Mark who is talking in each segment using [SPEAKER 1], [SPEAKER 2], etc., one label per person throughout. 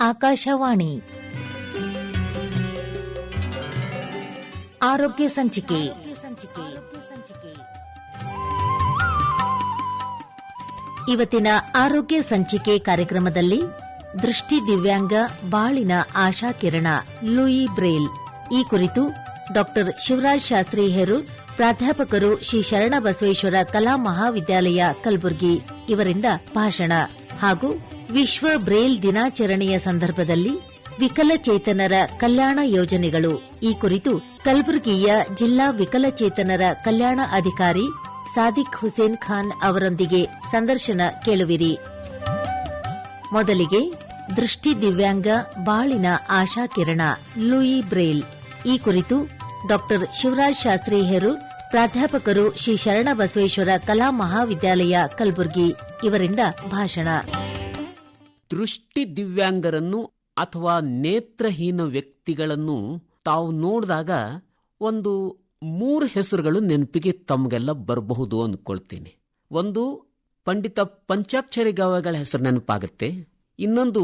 [SPEAKER 1] ಆಕಾಶವಾಣಿ. ಆರೋಗ್ಯ ಸಂಚಿಕೆ. ಇವತ್ತಿನ ಆರೋಗ್ಯ ಸಂಚಿಕೆ ಕಾರ್ಯಕ್ರಮದಲ್ಲಿ ದೃಷ್ಟಿ ದಿವ್ಯಾಂಗ ಬಾಳಿನ ಆಶಾಕಿರಣ ಲೂಯಿ ಬ್ರೇಲ್. ಈ ಕುರಿತು ಡಾಕ್ಟರ್ ಶಿವರಾಜ್ ಶಾಸ್ತ್ರಿ ಹೆರು ಪ್ರಾಧ್ಯಾಪಕರು ಶ್ರೀ ಶರಣ ಬಸವೇಶ್ವರ ಕಲಾ ಮಹಾವಿದ್ಯಾಲಯ ಕಲಬುರಗಿ ಇವರಿಂದ ಭಾಷಣ ಹಾಗೂ ವಿಶ್ವ ಬ್ರೇಲ್ ದಿನಾಚರಣೆಯ ಸಂದರ್ಭದಲ್ಲಿ ವಿಕಲಚೇತನರ ಕಲ್ಯಾಣ ಯೋಜನೆಗಳು. ಈ ಕುರಿತು ಕಲಬುರಗಿಯ ಜಿಲ್ಲಾ ವಿಕಲಚೇತನರ ಕಲ್ಯಾಣ ಅಧಿಕಾರಿ ಸಾದಿಕ್ ಹುಸೇನ್ ಖಾನ್ ಅವರೊಂದಿಗೆ ಸಂದರ್ಶನ ಕೇಳುವಿರಿ. ಮೊದಲಿಗೆ ದೃಷ್ಟಿ ದಿವ್ಯಾಂಗ ಬಾಳಿನ ಆಶಾಕಿರಣ, ಲೂಯಿ ಬ್ರೇಲ್. ಈ ಕುರಿತು ಡಾಕ್ಟರ್ ಶಿವರಾಜ್ ಶಾಸ್ತ್ರಿ ಹೆರು ಪ್ರಾಧ್ಯಾಪಕರು ಶ್ರೀ ಶರಣ ಬಸವೇಶ್ವರ ಕಲಾ ಮಹಾವಿದ್ಯಾಲಯ, ಕಲಬುರಗಿ ಇವರಿಂದ ಭಾಷಣ.
[SPEAKER 2] ದೃಷ್ಟಿ ದಿವ್ಯಾಂಗರನ್ನು ಅಥವಾ ನೇತ್ರಹೀನ ವ್ಯಕ್ತಿಗಳನ್ನು ತಾವು ನೋಡಿದಾಗ ಒಂದು ಮೂರು ಹೆಸರುಗಳು ನೆನಪಿಗೆ ತಮಗೆಲ್ಲ ಬರಬಹುದು ಅಂದ್ಕೊಳ್ತೀನಿ. ಒಂದು ಪಂಡಿತ ಪಂಚಾಕ್ಷರಿ ಗವಾಯಿಗಳ ಹೆಸರು ನೆನಪಾಗುತ್ತೆ. ಇನ್ನೊಂದು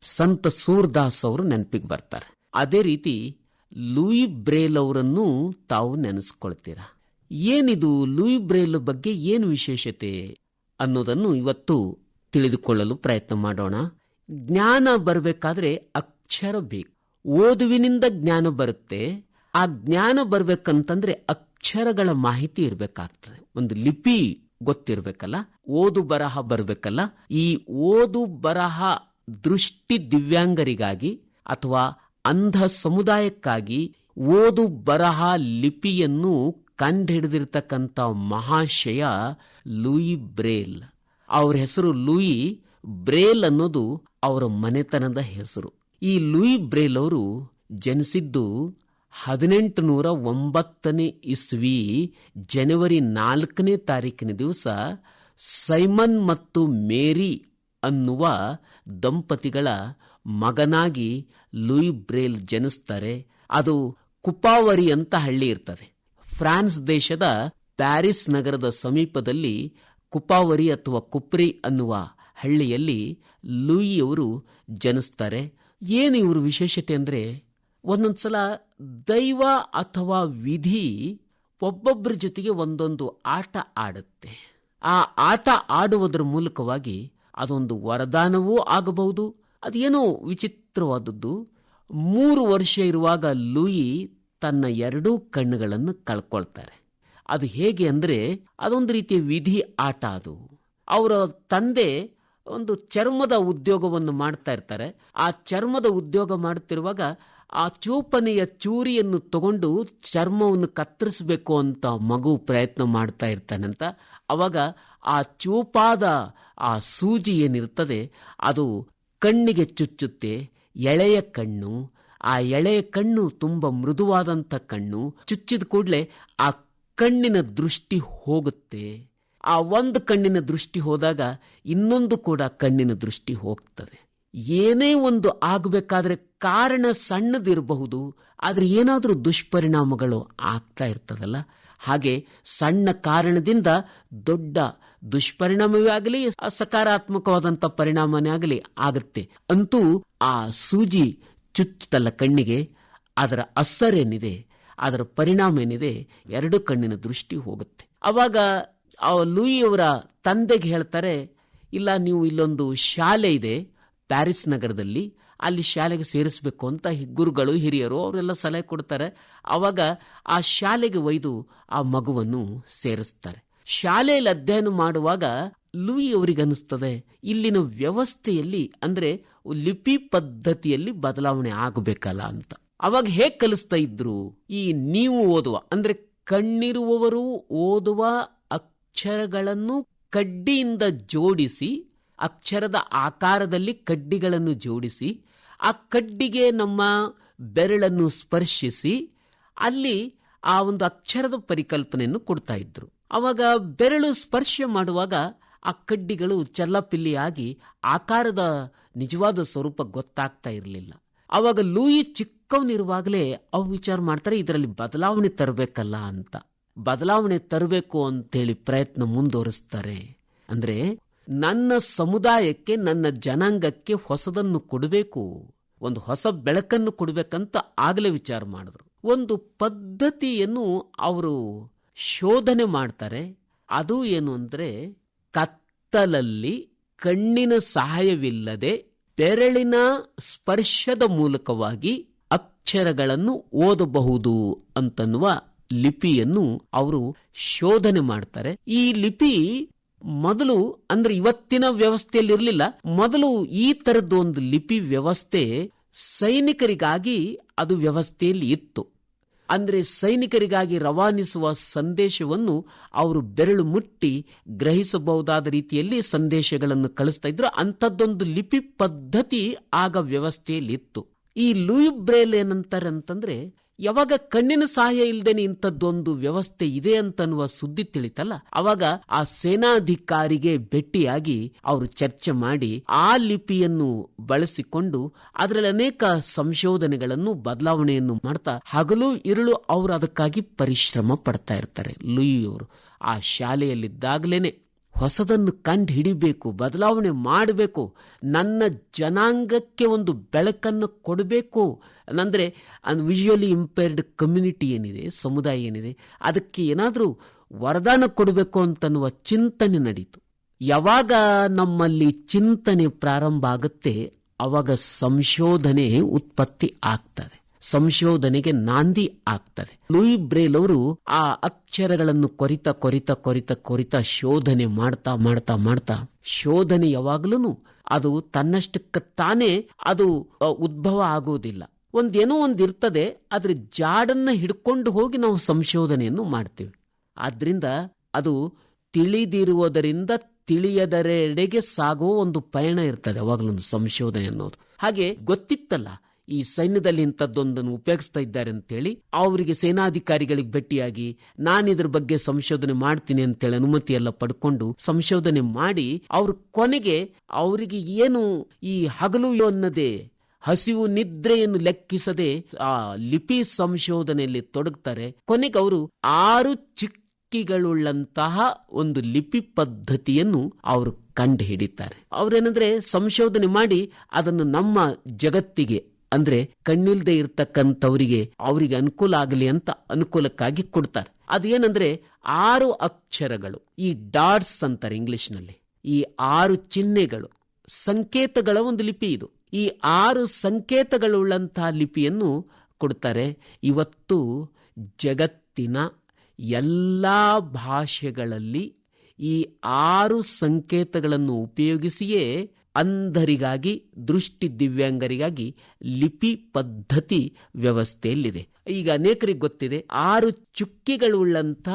[SPEAKER 2] ಸಂತ ಸೂರ್ದಾಸ್ ಅವರು ನೆನಪಿಗೆ ಬರ್ತಾರೆ. ಅದೇ ರೀತಿ ಲೂಯಿ ಬ್ರೇಲ್ ಅವರನ್ನು ತಾವು ನೆನೆಸ್ಕೊಳ್ತೀರಾ. ಏನಿದು ಲೂಯಿ ಬ್ರೇಲ್ ಬಗ್ಗೆ ಏನು ವಿಶೇಷತೆ ಅನ್ನೋದನ್ನು ಇವತ್ತು ತಿಳಿದುಕೊಳ್ಳಲು ಪ್ರಯತ್ನ ಮಾಡೋಣ. ಜ್ಞಾನ ಬರಬೇಕಾದ್ರೆ ಅಕ್ಷರ ಬೇಕು. ಓದುವಿನಿಂದ ಜ್ಞಾನ ಬರುತ್ತೆ. ಆ ಜ್ಞಾನ ಬರ್ಬೇಕಂತಂದ್ರೆ ಅಕ್ಷರಗಳ ಮಾಹಿತಿ ಇರಬೇಕಾಗ್ತದೆ. ಒಂದು ಲಿಪಿ ಗೊತ್ತಿರಬೇಕಲ್ಲ, ಓದು ಬರಹ ಬರಬೇಕಲ್ಲ, ಈ ಓದು ಬರಹ ದೃಷ್ಟಿ ದಿವ್ಯಾಂಗರಿಗಾಗಿ ಅಥವಾ ಅಂಧ ಸಮುದಾಯಕ್ಕಾಗಿ ಓದು ಬರಹ ಲಿಪಿಯನ್ನು ಕಂಡುಹಿಡಿದಿರ್ತಕ್ಕಂಥ ಮಹಾಶಯ ಲೂಯಿ ಬ್ರೇಲ್. ಅವ್ರ ಹೆಸರು ಲೂಯಿ, ಬ್ರೇಲ್ ಅನ್ನೋದು ಅವರ ಮನೆತನದ ಹೆಸರು. ಈ ಲೂಯಿ ಬ್ರೇಲ್ ಅವರು ಜನಿಸಿದ್ದು ಹದಿನೆಂಟು ನೂರ ಒಂಬತ್ತನೇ ಇಸ್ವಿ ಜನವರಿ ನಾಲ್ಕನೇ ತಾರೀಕಿನ ದಿವಸ ಸೈಮನ್ ಮತ್ತು ಮೇರಿ ಅನ್ನುವ ದಂಪತಿಗಳ ಮಗನಾಗಿ ಲೂಯಿ ಬ್ರೇಲ್ ಜನಿಸ್ತಾರೆ. ಅದು ಕುಪಾವರಿ ಅಂತ ಹಳ್ಳಿ ಇರ್ತದೆ. ಫ್ರಾನ್ಸ್ ದೇಶದ ಪ್ಯಾರಿಸ್ ನಗರದ ಸಮೀಪದಲ್ಲಿ ಕುಪಾವರಿ ಅಥವಾ ಕುಪ್ರಿ ಅನ್ನುವ ಹಳ್ಳಿಯಲ್ಲಿ ಲೂಯಿಯವರು ಜನಿಸ್ತಾರೆ. ಏನು ಇವರು ವಿಶೇಷತೆ ಅಂದರೆ ಒಂದೊಂದು ಸಲ ದೈವ ಅಥವಾ ವಿಧಿ ಒಬ್ಬೊಬ್ಬರ ಜೊತೆಗೆ ಒಂದೊಂದು ಆಟ ಆಡುತ್ತೆ. ಆ ಆಟ ಆಡುವುದರ ಮೂಲಕವಾಗಿ ಅದೊಂದು ವರದಾನವೂ ಆಗಬಹುದು. ಅದೇನೋ ವಿಚಿತ್ರವಾದದ್ದು. ಮೂರು ವರ್ಷ ಇರುವಾಗ ಲೂಯಿ ತನ್ನ ಎರಡೂ ಕಣ್ಣುಗಳನ್ನು ಕಳ್ಕೊಳ್ತಾರೆ. ಅದು ಹೇಗೆ ಅಂದರೆ ಅದೊಂದು ರೀತಿಯ ವಿಧಿ ಆಟ ಅದು. ಅವರ ತಂದೆ ಒಂದು ಚರ್ಮದ ಉದ್ಯೋಗವನ್ನು ಮಾಡ್ತಾ ಇರ್ತಾರೆ. ಆ ಚರ್ಮದ ಉದ್ಯೋಗ ಮಾಡುತ್ತಿರುವಾಗ ಆ ಚೂಪನೆಯ ಚೂರಿಯನ್ನು ತಗೊಂಡು ಚರ್ಮವನ್ನು ಕತ್ತರಿಸಬೇಕು ಅಂತ ಮಗು ಪ್ರಯತ್ನ ಮಾಡ್ತಾ ಇರ್ತಾನಂತ ಅವಾಗ ಆ ಚೂಪಾದ ಆ ಸೂಜಿ ಏನಿರ್ತದೆ, ಅದು ಕಣ್ಣಿಗೆ ಚುಚ್ಚುತ್ತೆ, ಎಳೆಯ ಕಣ್ಣು. ಆ ಎಳೆಯ ಕಣ್ಣು ತುಂಬ ಮೃದುವಾದಂಥ ಕಣ್ಣು. ಚುಚ್ಚಿದ ಕೂಡಲೇ ಆ ಕಣ್ಣಿನ ದೃಷ್ಟಿ ಹೋಗುತ್ತೆ. ಆ ಒಂದು ಕಣ್ಣಿನ ದೃಷ್ಟಿ ಹೋದಾಗ ಇನ್ನೊಂದು ಕೂಡ ಕಣ್ಣಿನ ದೃಷ್ಟಿ ಹೋಗ್ತದೆ. ಏನೇ ಒಂದು ಆಗಬೇಕಾದ್ರೆ ಕಾರಣ ಸಣ್ಣದಿರಬಹುದು, ಆದರೆ ಏನಾದರೂ ದುಷ್ಪರಿಣಾಮಗಳು ಆಗ್ತಾ ಇರ್ತದಲ್ಲ? ಹಾಗೆ ಸಣ್ಣ ಕಾರಣದಿಂದ ದೊಡ್ಡ ದುಷ್ಪರಿಣಾಮವೇ ಆಗಲಿ ಸಕಾರಾತ್ಮಕವಾದಂಥ ಪರಿಣಾಮನೇ ಆಗಲಿ ಆಗುತ್ತೆ. ಅಂತೂ ಆ ಸೂಜಿ ಚುಚ್ಚುತ್ತಲ್ಲ ಕಣ್ಣಿಗೆ, ಅದರ ಅಸ್ಸರೇನಿದೆ ಅದರ ಪರಿಣಾಮ ಏನಿದೆ? ಎರಡು ಕಣ್ಣಿನ ದೃಷ್ಟಿ ಹೋಗುತ್ತೆ. ಅವಾಗ ಆ ಲೂಯಿ ಅವರ ತಂದೆಗೆ ಹೇಳ್ತಾರೆ, ಇಲ್ಲ, ನೀವು ಇಲ್ಲೊಂದು ಶಾಲೆ ಇದೆ, ಪ್ಯಾರಿಸ್ ನಗರದಲ್ಲಿ. ಅಲ್ಲಿ ಶಾಲೆಗೆ ಸೇರಿಸಬೇಕು ಅಂತ ಗುರುಗಳು, ಹಿರಿಯರು ಅವರೆಲ್ಲ ಸಲಹೆ ಕೊಡ್ತಾರೆ. ಅವಾಗ ಆ ಶಾಲೆಗೆ ಒಯ್ದು ಆ ಮಗುವನ್ನು ಸೇರಿಸ್ತಾರೆ. ಶಾಲೆಯಲ್ಲಿ ಅಧ್ಯಯನ ಮಾಡುವಾಗ ಲೂಯಿ ಅವರಿಗೆ ಅನಿಸ್ತದೆ ಇಲ್ಲಿನ ವ್ಯವಸ್ಥೆಯಲ್ಲಿ, ಅಂದ್ರೆ ಲಿಪಿ ಪದ್ಧತಿಯಲ್ಲಿ ಬದಲಾವಣೆ ಆಗಬೇಕಲ್ಲ ಅಂತ. ಅವಾಗ ಹೇಗ್ ಕಲಿಸ್ತಾ ಇದ್ರು? ಈ ನೀವು ಓದುವ, ಅಂದ್ರೆ ಕಣ್ಣಿರುವವರು ಓದುವ ಅಕ್ಷರಗಳನ್ನು ಕಡ್ಡಿಯಿಂದ ಜೋಡಿಸಿ, ಅಕ್ಷರದ ಆಕಾರದಲ್ಲಿ ಕಡ್ಡಿಗಳನ್ನು ಜೋಡಿಸಿ, ಆ ಕಡ್ಡಿಗೆ ನಮ್ಮ ಬೆರಳನ್ನು ಸ್ಪರ್ಶಿಸಿ, ಅಲ್ಲಿ ಆ ಒಂದು ಅಕ್ಷರದ ಪರಿಕಲ್ಪನೆಯನ್ನು ಕೊಡ್ತಾ ಇದ್ರು. ಅವಾಗ ಬೆರಳು ಸ್ಪರ್ಶ ಮಾಡುವಾಗ ಆ ಕಡ್ಡಿಗಳು ಚಲ್ಲಪಿಲ್ಲಿಯಾಗಿ ಆಕಾರದ ನಿಜವಾದ ಸ್ವರೂಪ ಗೊತ್ತಾಗ್ತಾ ಇರಲಿಲ್ಲ. ಅವಾಗ ಲೂಯಿ ಚಿಕ್ಕವನಿರುವಾಗಲೇ ಅವು ವಿಚಾರ ಮಾಡ್ತಾರೆ, ಇದರಲ್ಲಿ ಬದಲಾವಣೆ ತರಬೇಕಲ್ಲ ಅಂತ. ಬದಲಾವಣೆ ತರಬೇಕು ಅಂತೇಳಿ ಪ್ರಯತ್ನ ಮುಂದುವರಿಸ್ತಾರೆ. ಅಂದ್ರೆ ನನ್ನ ಸಮುದಾಯಕ್ಕೆ, ನನ್ನ ಜನಾಂಗಕ್ಕೆ ಹೊಸದನ್ನು ಕೊಡಬೇಕು, ಒಂದು ಹೊಸ ಬೆಳಕನ್ನು ಕೊಡಬೇಕಂತ ಆಗಲೇ ವಿಚಾರ ಮಾಡಿದ್ರು. ಒಂದು ಪದ್ಧತಿಯನ್ನು ಅವರು ಶೋಧನೆ ಮಾಡ್ತಾರೆ. ಅದು ಏನು ಅಂದ್ರೆ, ಕತ್ತಲಲ್ಲಿ ಕಣ್ಣಿನ ಸಹಾಯವಿಲ್ಲದೆ ಬೆರಳಿನ ಸ್ಪರ್ಶದ ಮೂಲಕವಾಗಿ ಅಕ್ಷರಗಳನ್ನು ಓದಬಹುದು ಅಂತನ್ನುವ ಲಿಪಿಯನ್ನು ಅವರು ಶೋಧನೆ ಮಾಡ್ತಾರೆ. ಈ ಲಿಪಿ ಮೊದಲು ಅಂದ್ರೆ ಇವತ್ತಿನ ವ್ಯವಸ್ಥೆಯಲ್ಲಿ ಇರಲಿಲ್ಲ ಮೊದಲು ಈ ತರದ ಒಂದು ಲಿಪಿ ವ್ಯವಸ್ಥೆ ಸೈನಿಕರಿಗಾಗಿ ಅದು ವ್ಯವಸ್ಥೆಯಲ್ಲಿ ಇತ್ತು. ಅಂದ್ರೆ ಸೈನಿಕರಿಗಾಗಿ ರವಾನಿಸುವ ಸಂದೇಶವನ್ನು ಅವರು ಬೆರಳು ಮುಟ್ಟಿ ಗ್ರಹಿಸಬಹುದಾದ ರೀತಿಯಲ್ಲಿ ಸಂದೇಶಗಳನ್ನು ಕಳಿಸ್ತಾ ಇದ್ರು. ಅಂಥದ್ದೊಂದು ಲಿಪಿ ಪದ್ಧತಿ ಆಗ ವ್ಯವಸ್ಥೆಯಲ್ಲಿ ಇತ್ತು. ಈ ಲೂಯಿ ಬ್ರೇಲ್ ಏನಂತಾರೆ ಅಂತಂದ್ರೆ ಯಾವಾಗ ಕಣ್ಣಿನ ಸಹಾಯ ಇಲ್ಲದೇನೆ ಇಂಥದ್ದೊಂದು ವ್ಯವಸ್ಥೆ ಇದೆ ಅಂತನ್ನುವ ಸುದ್ದಿ ತಿಳಿತಲ್ಲ, ಅವಾಗ ಆ ಸೇನಾಧಿಕಾರಿಗೆ ಭೇಟಿಯಾಗಿ ಅವರು ಚರ್ಚೆ ಮಾಡಿ ಆ ಲಿಪಿಯನ್ನು ಬಳಸಿಕೊಂಡು ಅದರಲ್ಲಿ ಅನೇಕ ಸಂಶೋಧನೆಗಳನ್ನು, ಬದಲಾವಣೆಯನ್ನು ಮಾಡ್ತಾ ಹಗಲು ಇರುಳು ಅವರು ಅದಕ್ಕಾಗಿ ಪರಿಶ್ರಮ ಪಡ್ತಾ ಇರ್ತಾರೆ ಲೂಯಿ ಅವರು ಆ ಶಾಲೆಯಲ್ಲಿದ್ದಾಗಲೇನೆ ಹೊಸದನ್ನು ಕಂಡು ಹಿಡಿಬೇಕು ಬದಲಾವಣೆ ಮಾಡಬೇಕು, ನನ್ನ ಜನಾಂಗಕ್ಕೆ ಒಂದು ಬೆಳಕನ್ನು ಕೊಡಬೇಕು. ಅಂದರೆ ವಿಜುವಲಿ ಇಂಪೇರ್ಡ್ ಕಮ್ಯುನಿಟಿ ಏನಿದೆ, ಸಮುದಾಯ ಏನಿದೆ, ಅದಕ್ಕೆ ಏನಾದರೂ ವರದಾನ ಕೊಡಬೇಕು ಅಂತನ್ನುವ ಚಿಂತನೆ ನಡೀತು. ಯಾವಾಗ ನಮ್ಮಲ್ಲಿ ಚಿಂತನೆ ಪ್ರಾರಂಭ ಆಗುತ್ತೆ, ಅವಾಗ ಸಂಶೋಧನೆ ಉತ್ಪತ್ತಿ ಆಗ್ತದೆ. ಸಂಶೋಧನೆಗೆ ನಾಂದಿ ಆಗ್ತದೆ. ಲೂಯಿ ಬ್ರೇಲ್ ಅವರು ಆ ಅಕ್ಷರಗಳನ್ನು ಕೊರಿತ ಕೊರಿತ ಕೊರಿತ ಕೊರಿತ ಶೋಧನೆ ಮಾಡ್ತಾ ಮಾಡ್ತಾ ಮಾಡ್ತಾ, ಶೋಧನೆ ಯಾವಾಗ್ಲೂ ಅದು ತನ್ನಷ್ಟಕ್ಕೆ ತಾನೇ ಅದು ಉದ್ಭವ ಆಗೋದಿಲ್ಲ. ಒಂದೇನೋ ಒಂದು ಇರ್ತದೆ ಅದ್ರ ಜಾಡನ್ನ ಹಿಡ್ಕೊಂಡು ಹೋಗಿ ನಾವು ಸಂಶೋಧನೆಯನ್ನು ಮಾಡ್ತೀವಿ. ಆದ್ರಿಂದ ಅದು ತಿಳಿದಿರುವುದರಿಂದ ತಿಳಿಯದರೆಡೆಗೆ ಸಾಗುವ ಒಂದು ಪಯಣ ಇರ್ತದೆ ಅವಾಗಲೊಂದು ಸಂಶೋಧನೆ ಅನ್ನೋದು. ಹಾಗೆ ಗೊತ್ತಿತ್ತಲ್ಲ ಈ ಸೈನ್ಯದಲ್ಲಿ ಇಂಥದ್ದೊಂದನ್ನು ಉಪಯೋಗಿಸ್ತಾ ಇದ್ದಾರೆ ಅಂತೇಳಿ ಅವರಿಗೆ ಸೇನಾಧಿಕಾರಿಗಳಿಗೆ ಭೇಟಿಯಾಗಿ ನಾನಿದ್ರ ಬಗ್ಗೆ ಸಂಶೋಧನೆ ಮಾಡ್ತೀನಿ ಅಂತೇಳಿ ಅನುಮತಿ ಎಲ್ಲ ಪಡ್ಕೊಂಡು ಸಂಶೋಧನೆ ಮಾಡಿ ಅವ್ರ ಕೊನೆಗೆ ಅವರಿಗೆ ಏನು ಈ ಹಗಲು ಅನ್ನದೇ ಹಸಿವು ನಿದ್ರೆಯನ್ನು ಲೆಕ್ಕಿಸದೆ ಆ ಲಿಪಿ ಸಂಶೋಧನೆಯಲ್ಲಿ ತೊಡಗ್ತಾರೆ. ಕೊನೆಗೆ ಅವರು ಆರು ಚಿಕ್ಕಿಗಳುಳ್ಳಂತಹ ಒಂದು ಲಿಪಿ ಪದ್ಧತಿಯನ್ನು ಅವರು ಕಂಡು ಹಿಡಿತಾರೆ. ಅವ್ರೇನಂದ್ರೆ ಸಂಶೋಧನೆ ಮಾಡಿ ಅದನ್ನು ನಮ್ಮ ಜಗತ್ತಿಗೆ ಅಂದ್ರೆ ಕಣ್ಣಿಲ್ದೆ ಇರ್ತಕ್ಕಂಥವರಿಗೆ ಅವರಿಗೆ ಅನುಕೂಲ ಆಗಲಿ ಅಂತ ಅನುಕೂಲಕ್ಕಾಗಿ ಕೊಡ್ತಾರೆ. ಅದೇನಂದ್ರೆ ಆರು ಅಕ್ಷರಗಳು, ಈ ಡಾಟ್ಸ್ ಅಂತಾರೆ ಇಂಗ್ಲಿಷ್ನಲ್ಲಿ. ಈ ಆರು ಚಿಹ್ನೆಗಳು, ಸಂಕೇತಗಳ ಒಂದು ಲಿಪಿ ಇದು. ಈ ಆರು ಸಂಕೇತಗಳುಳ್ಳಂತಹ ಲಿಪಿಯನ್ನು ಕೊಡ್ತಾರೆ, ಇವತ್ತು ಜಗತ್ತಿನ ಎಲ್ಲ ಭಾಷೆಗಳಲ್ಲಿ ಈ ಆರು ಸಂಕೇತಗಳನ್ನು ಉಪಯೋಗಿಸಿಯೇ ಅಂಧರಿಗಾಗಿ, ದೃಷ್ಟಿ ದಿವ್ಯಾಂಗರಿಗಾಗಿ ಲಿಪಿ ಪದ್ಧತಿ ವ್ಯವಸ್ಥೆಯಲ್ಲಿದೆ. ಈಗ ಅನೇಕರಿಗೆ ಗೊತ್ತಿದೆ, ಆರು ಚುಕ್ಕಿಗಳುಳ್ಳಂಥ,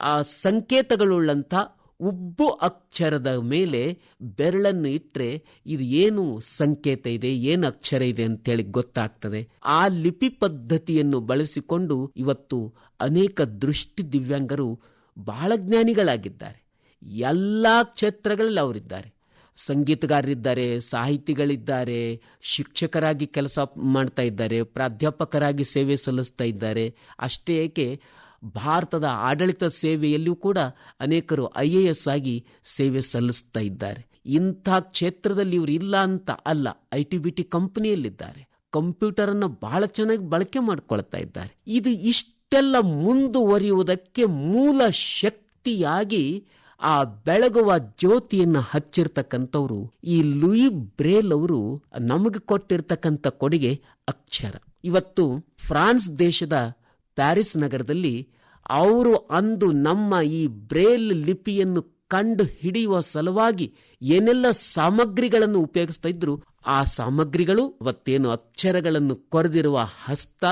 [SPEAKER 2] ಆ ಸಂಕೇತಗಳುಳ್ಳಂಥ ಉಬ್ಬು ಅಕ್ಷರದ ಮೇಲೆ ಬೆರಳನ್ನು ಇಟ್ಟರೆ ಇದು ಏನು ಸಂಕೇತ ಇದೆ, ಏನು ಅಕ್ಷರ ಇದೆ ಅಂತೇಳಿ ಗೊತ್ತಾಗ್ತದೆ. ಆ ಲಿಪಿ ಪದ್ಧತಿಯನ್ನು ಬಳಸಿಕೊಂಡು ಇವತ್ತು ಅನೇಕ ದೃಷ್ಟಿ ದಿವ್ಯಾಂಗರು ಬಹಳ ಜ್ಞಾನಿಗಳಾಗಿದ್ದಾರೆ. ಎಲ್ಲ ಕ್ಷೇತ್ರಗಳಲ್ಲಿ ಅವರಿದ್ದಾರೆ. ಸಂಗೀತಗಾರರಿದ್ದಾರೆ, ಸಾಹಿತಿಗಳಿದ್ದಾರೆ, ಶಿಕ್ಷಕರಾಗಿ ಕೆಲಸ ಮಾಡ್ತಾ ಇದ್ದಾರೆ, ಪ್ರಾಧ್ಯಾಪಕರಾಗಿ ಸೇವೆ ಸಲ್ಲಿಸ್ತಾ ಇದ್ದಾರೆ. ಅಷ್ಟೇ ಏಕೆ, ಭಾರತದ ಆಡಳಿತ ಸೇವೆಯಲ್ಲಿಯೂ ಕೂಡ ಅನೇಕರು ಐ ಎ ಎಸ್ ಆಗಿ ಸೇವೆ ಸಲ್ಲಿಸ್ತಾ ಇದ್ದಾರೆ. ಇಂಥ ಕ್ಷೇತ್ರದಲ್ಲಿ ಇವರು ಇಲ್ಲ ಅಂತ ಅಲ್ಲ, ಐ ಟಿ ಬಿ ಟಿ ಕಂಪ್ನಿಯಲ್ಲಿದ್ದಾರೆ. ಕಂಪ್ಯೂಟರ್ ಅನ್ನು ಬಹಳ ಚೆನ್ನಾಗಿ ಬಳಕೆ ಮಾಡ್ಕೊಳ್ತಾ ಇದ್ದಾರೆ. ಇದು ಇಷ್ಟೆಲ್ಲ ಮುಂದುವರಿಯುವುದಕ್ಕೆ ಮೂಲ ಶಕ್ತಿಯಾಗಿ ಆ ಬೆಳಗುವ ಜ್ಯೋತಿಯನ್ನು ಹಚ್ಚಿರ್ತಕ್ಕಂಥವ್ರು ಈ ಲೂಯಿ ಬ್ರೇಲ್ ಅವರು ನಮಗೆ ಕೊಟ್ಟಿರ್ತಕ್ಕಂಥ ಕೊಡುಗೆ ಅಕ್ಷರ. ಇವತ್ತು ಫ್ರಾನ್ಸ್ ದೇಶದ ಪ್ಯಾರಿಸ್ ನಗರದಲ್ಲಿ ಅವರು ಅಂದು ನಮ್ಮ ಈ ಬ್ರೇಲ್ ಲಿಪಿಯನ್ನು ಕಂಡು ಹಿಡಿಯುವ ಸಲುವಾಗಿ ಏನೆಲ್ಲ ಸಾಮಗ್ರಿಗಳನ್ನು ಉಪಯೋಗಿಸ್ತಾ ಇದ್ರು, ಆ ಸಾಮಗ್ರಿಗಳು ಇವತ್ತೇನು ಅಕ್ಷರಗಳನ್ನು ಕೊರೆದಿರುವ ಹಸ್ತ,